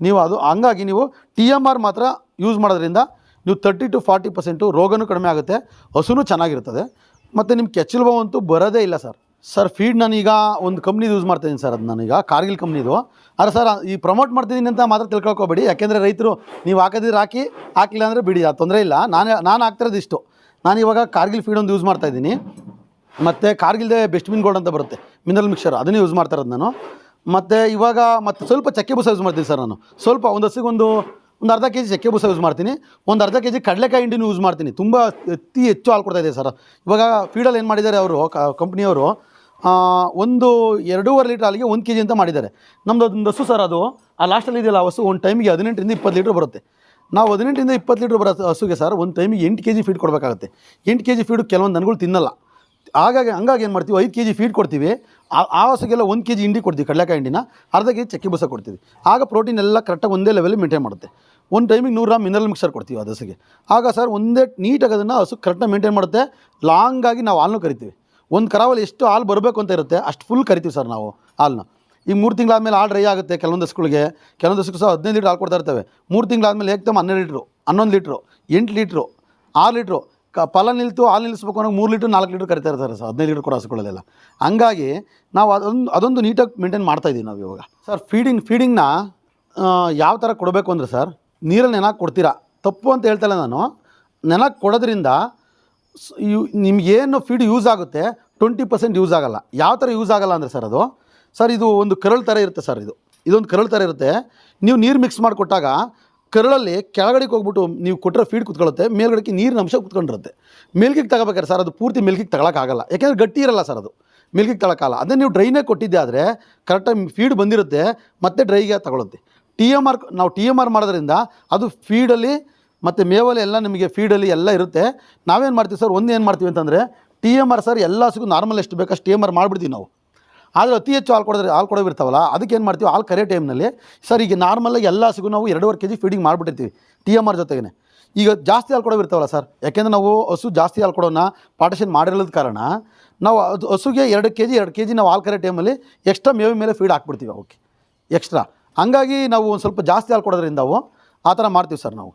ನೀವು ಅದು, ಹಂಗಾಗಿ ನೀವು ಟಿ ಎಂ ಆರ್ ಮಾತ್ರ ಯೂಸ್ ಮಾಡೋದ್ರಿಂದ ನೀವು ತರ್ಟಿ ಟು ಫಾರ್ಟಿ ಪರ್ಸೆಂಟು ರೋಗನೂ ಕಡಿಮೆ ಆಗುತ್ತೆ, ಹಸುನೂ ಚೆನ್ನಾಗಿರ್ತದೆ ಮತ್ತು ನಿಮ್ಮ ಕೆಚ್ಚಲು ಬಾವು ಅಂತೂ ಬರೋದೇ ಇಲ್ಲ ಸರ್. ಸರ್ ಫೀಡ್ ನಾನೀಗ ಒಂದು ಕಂಪ್ನಿದು ಯೂಸ್ ಮಾಡ್ತಾಯಿದ್ದೀನಿ ಸರ್ ಅದು ನಾನೀಗ ಕಾರ್ಗಿಲ್ ಕಂಪ್ನಿದು ಆದರೆ ಸರ್, ಈ ಪ್ರಮೋಟ್ ಮಾಡ್ತಿದ್ದೀನಿ ಅಂತ ಮಾತ್ರ ತಿಳ್ಕೊಳ್ಕೋಬೇಡಿ ಯಾಕೆಂದರೆ ರೈತರು, ನೀವು ಹಾಕೋದಿದ್ರೆ ಹಾಕಿ ಹಾಕಿಲ್ಲ ಅಂದರೆ ಬಿಡಿ ಅದು ತೊಂದರೆ ಇಲ್ಲ. ನಾನು ನಾನು ಹಾಕ್ತಿರೋದು ಇಷ್ಟು. ನಾನು ಇವಾಗ ಕಾರ್ಗಿಲ್ ಫೀಡ್ ಒಂದು ಯೂಸ್ ಮಾಡ್ತಾಯಿದ್ದೀನಿ ಮತ್ತು ಕಾರ್ಗಿಲ್ದೆ ಬೆಸ್ಟ್ ಮಿನ್ ಗೋಲ್ಡ್ ಅಂತ ಬರುತ್ತೆ ಮಿನರಲ್ ಮಿಕ್ಸರ್ ಅದನ್ನೇ ಯೂಸ್ ಮಾಡ್ತಾ ನಾನು. ಮತ್ತು ಇವಾಗ ಮತ್ತು ಸ್ವಲ್ಪ ಚಕ್ಕೆ ಬೂಸ ಯೂಸ್ ಮಾಡ್ತೀನಿ ಸರ್ ನಾನು. ಸ್ವಲ್ಪ ಒಂದು ಹಸಿಗೊಂದು ಒಂದು ಅರ್ಧ ಕೆ ಜಿ ಚಕ್ಕೆ ಬೂಸ ಯೂಸ್ ಮಾಡ್ತೀನಿ. ಒಂದು ಅರ್ಧ ಕೆ ಜಿ ಕಡಲೆಕಾಯಿ ಹಿಂಡಿನೂ ಯೂಸ್ ಮಾಡ್ತೀನಿ. ತುಂಬ ಅತಿ ಹೆಚ್ಚು ಹಾಲು ಕೊಡ್ತಾ ಇದೆ ಸರ್. ಇವಾಗ ಫೀಡಲ್ಲಿ ಏನು ಮಾಡಿದ್ದಾರೆ ಅವರು ಕಂಪ್ನಿಯವರು ಒಂದು ಎರಡೂವರೆ ಲೀಟ್ರ್ ಹಾಲಿಗೆ ಒಂದು ಕೆ ಜಿ ಅಂತ ಮಾಡಿದ್ದಾರೆ. ನಮ್ಮದು ಅದೊಂದು ಹಸು ಸರ್ ಅದು. ಆ ಲಾಸ್ಟಲ್ಲಿ ಇದೆಯಲ್ಲ ಹಸು ಒಂದು ಟೈಮಿಗೆ ಹದಿನೆಂಟರಿಂದ ಇಪ್ಪತ್ತು ಲೀಟ್ರ್ ಬರುತ್ತೆ. ನಾವು ಹದಿನೆಂಟರಿಂದ ಇಪ್ಪತ್ತು ಲೀಟ್ರ್ ಬರೋ ಹಸುಗೆ ಸರ್ ಒಂದು ಟೈಮಿಗೆ ಎಂಟು ಕೆ ಜಿ ಫೀಡ್ ಕೊಡಬೇಕಾಗುತ್ತೆ. ಎಂಟು ಕೆ ಜಿ ಫೀಡು ಕೆಲವೊಂದು ದನಗಳು ತಿನ್ನಲ್ಲ. ಹಾಗಾಗಿ, ಹಂಗಾಗಿ ಏನು ಮಾಡ್ತೀವಿ, ಐದು ಕೆ ಜಿ ಫೀಡ್ ಕೊಡ್ತೀವಿ. ಆ ಹಸುಗೆಲ್ಲ ಒಂದು ಕೆ ಜಿ ಹಿಂಡಿ ಕೊಡ್ತೀವಿ ಕಡಲೆಕಾಯಿ ಹಿಂಡಿನ, ಅರ್ಧ ಕೆ ಜಿ ಚಕ್ಕಿ ಬಸ ಕೊಡ್ತೀವಿ. ಆಗ ಪ್ರೋಟೀನ್ ಎಲ್ಲ ಕರೆಕ್ಟಾಗಿ ಒಂದೇ ಲೆವೆಲ್ ಮೇಂಟೈನ್ ಮಾಡುತ್ತೆ. ಒಂದು ಟೈಮಿಗೆ ನೂರು ಗ್ರಾಮ್ ಮಿನರಲ್ ಮಿಕ್ಸರ್ ಕೊಡ್ತೀವಿ ಅದು ಹಸುಗೆ ಆಗ ಸರ್ ಒಂದೇ ನೀಟಾಗಿ ಅದನ್ನು ಹಸು ಕರೆಕ್ಟಾಗಿ ಮೇಂಟೈನ್ ಮಾಡುತ್ತೆ. ಲಾಂಗಾಗಿ ನಾವು ಹಾಲನ್ನು ಕರಿತೀವಿ. ಒಂದು ಕರಾವಲ್ಲಿ ಎಷ್ಟು ಹಾಲು ಬರಬೇಕು ಅಂತ ಇರುತ್ತೆ, ಅಷ್ಟು ಫುಲ್ ಕರಿತೀವಿ ಸರ್ ನಾವು ಹಾಲನ್ನ ಈಗ ಮೂರು ತಿಂಗಳಾದ್ಮೇಲೆ ಹಾಲು ಡ್ರೈ ಆಗುತ್ತೆ ಕೆಲವೊಂದು ಹಸುಗಳಿಗೆ. ಕೆಲವೊಂದು ಹಸುಗಳು ಸಹ ಹದಿನೈದು ಲೀಟ್ರ್ ಹಾಲು ಕೊಡ್ತಾ ಇರ್ತವೆ. ಮೂರು ತಿಂಗಳಾದ್ಮೇಲೆ ಏಕ್ದಮ್ ಹನ್ನೆರಡು ಲೀಟ್ರು, ಹನ್ನೊಂದು ಲೀಟ್ರು, ಎಂಟು ಲೀಟ್ರು, ಆರು ಲೀಟ್ರು ಕ ಫಲ ನಿಲ್ತು, ಹಾಲು ನಿಲ್ಲಿಸ್ಬೇಕು ಅನ್ನೋ ಮೂರು ಲೀಟ್ರ್, ನಾಲ್ಕು ಲೀಟ್ರ್ ಕರಿತಾ ಇರ್ತಾರೆ ಸರ್, ಹದಿನೈದು ಲೀಟ್ರ್ ಕೂಡ ಹಸುಗಳಲ್ಲೆಲ್ಲ. ಹಂಗಾಗಿ ನಾವು ಅದೊಂದು ಅದೊಂದು ನೀಟಾಗಿ ಮೇಂಟೈನ್ ಮಾಡ್ತಾ ಇದ್ದೀವಿ ನಾವು ಇವಾಗ. ಸರ್ ಫೀಡಿಂಗ್ ಫೀಡಿಂಗ್ನ ಯಾವ ಥರ ಕೊಡಬೇಕು ಅಂದರೆ ಸರ್, ನೀರಲ್ಲಿ ನೆನಕ್ಕೆ ಕೊಡ್ತೀರಾ? ತಪ್ಪು ಅಂತ ಹೇಳ್ತಲ್ಲ ನಾನು. ನೆನಕ್ಕೆ ಕೊಡೋದ್ರಿಂದ ಯು, ನಿಮಗೇನು ಫೀಡ್ ಯೂಸ್ ಆಗುತ್ತೆ ಟ್ವೆಂಟಿ ಪರ್ಸೆಂಟ್ ಯೂಸ್ ಆಗಲ್ಲ. ಯಾವ ಥರ ಯೂಸ್ ಆಗಲ್ಲ ಅಂದರೆ ಸರ್ ಅದು? ಸರ್, ಇದು ಒಂದು ಕರಳು ಥರ ಇರುತ್ತೆ ಸರ್ ಇದು. ಇದೊಂದು ಕರಳು ಥರ ಇರುತ್ತೆ. ನೀವು ನೀರು ಮಿಕ್ಸ್ ಮಾಡಿಕೊಟ್ಟಾಗ ಕರಳಲ್ಲಿ ಕೆಳಗಡೆಗೆ ಹೋಗ್ಬಿಟ್ಟು ನೀವು ಕೊಟ್ಟರೆ ಫೀಡ್ ಕುತ್ಕೊಳ್ಳುತ್ತೆ, ಮೇಲ್ಗಡೆಗೆ ನೀರಿನ ಅಂಶ ಕುತ್ಕೊಂಡಿರುತ್ತೆ. ಮಿಲ್ಕಿಗೆ ತಗೋಬೇಕಾದ್ರೆ ಸರ್ ಅದು ಪೂರ್ತಿ ಮಿಲ್ಕಿಗೆ ತಗೊಳಕ್ಕಾಗಲ್ಲ. ಯಾಕೆಂದರೆ ಗಟ್ಟಿ ಇರಲ್ಲ ಸರ್ ಅದು. ಮಿಲ್ಕಿಗೆ ತಗೊಳಕ್ಕಾಗಲ್ಲ. ಅದೇ ನೀವು ಡ್ರೈನೇ ಕೊಟ್ಟಿದ್ದೆ ಆದರೆ ಕರೆಕ್ಟಾಗಿ ಫೀಡ್ ಬಂದಿರುತ್ತೆ, ಮತ್ತೆ ಡ್ರೈಗೆ ತಗೊಳುತ್ತೆ. ಟಿ ಎಂ ಆರ್ ನಾವು ಟಿ ಎಂ ಆರ್ ಮಾಡೋದ್ರಿಂದ ಅದು ಫೀಡಲ್ಲಿ ಮತ್ತು ಮೇವಲ್ಲಿ ಎಲ್ಲ ನಿಮಗೆ ಫೀಡಲ್ಲಿ ಎಲ್ಲ ಇರುತ್ತೆ. ನಾವೇನು ಮಾಡ್ತೀವಿ ಸರ್, ಒಂದು ಏನು ಮಾಡ್ತೀವಿ ಅಂತಂದರೆ ಟಿ ಎಂ ಆರ್ ಸರ್ ಎಲ್ಲ ನಾರ್ಮಲ್ ಎಷ್ಟು ಬೇಕಷ್ಟು ಟಿ ಎಂ ಆರ್ ಮಾಡಿಬಿಡ್ತೀವಿ ನಾವು. ಆದರೆ ಅತಿ ಹೆಚ್ಚು ಹಾಲು ಕೊಡೋದ್ರೆ ಹಾಲು ಕೊಡೋಗಿರ್ತಾವಲ್ಲ ಅದಕ್ಕೆ ಏನು ಮಾಡ್ತೀವಿ? ಹಾಲು ಕರೆ ಟೈಮ್ನಲ್ಲಿ ಸರ್ ಈಗ ನಾರ್ಮಲಾಗಿ ಎಲ್ಲ ಸಿಗು ನಾವು ಎರಡೂವರೆ ಕೆ ಜಿ ಫೀಡಿಂಗ್ ಮಾಡಿಬಿಟ್ಟಿರ್ತೀವಿ ಟಿ ಎಂ ಆರ್ ಜೊತೆಗೇ ಈಗ ಜಾಸ್ತಿ ಹಾಲು ಕೊಡೋಗಿರ್ತಾವಲ್ಲ ಸರ್, ಯಾಕೆಂದರೆ ನಾವು ಹಸು ಜಾಸ್ತಿ ಹಾಲು ಕೊಡೋಣ ಪಾರ್ಟಿಷನ್ ಮಾಡಿರೋದ ಕಾರಣ, ನಾವು ಅದು ಹಸುಗೆ ಎರಡು ಕೆ ಜಿ ಎರಡು ಕೆ ಜಿ ನಾವು ಹಾಲು ಕರೆ ಟೈಮಲ್ಲಿ ಎಕ್ಸ್ಟ್ರಾ ಮೇವಿನ ಮೇಲೆ ಫೀಡ್ ಹಾಕ್ಬಿಡ್ತೀವಿ ಅವಕ್ಕೆ ಎಕ್ಸ್ಟ್ರಾ ಹಂಗಾಗಿ ನಾವು ಒಂದು ಸ್ವಲ್ಪ ಜಾಸ್ತಿ ಹಾಲು ಕೊಡೋದ್ರಿಂದ ನಾವು ಆ ಥರ ಮಾಡ್ತೀವಿ ಸರ್ ನಾವು.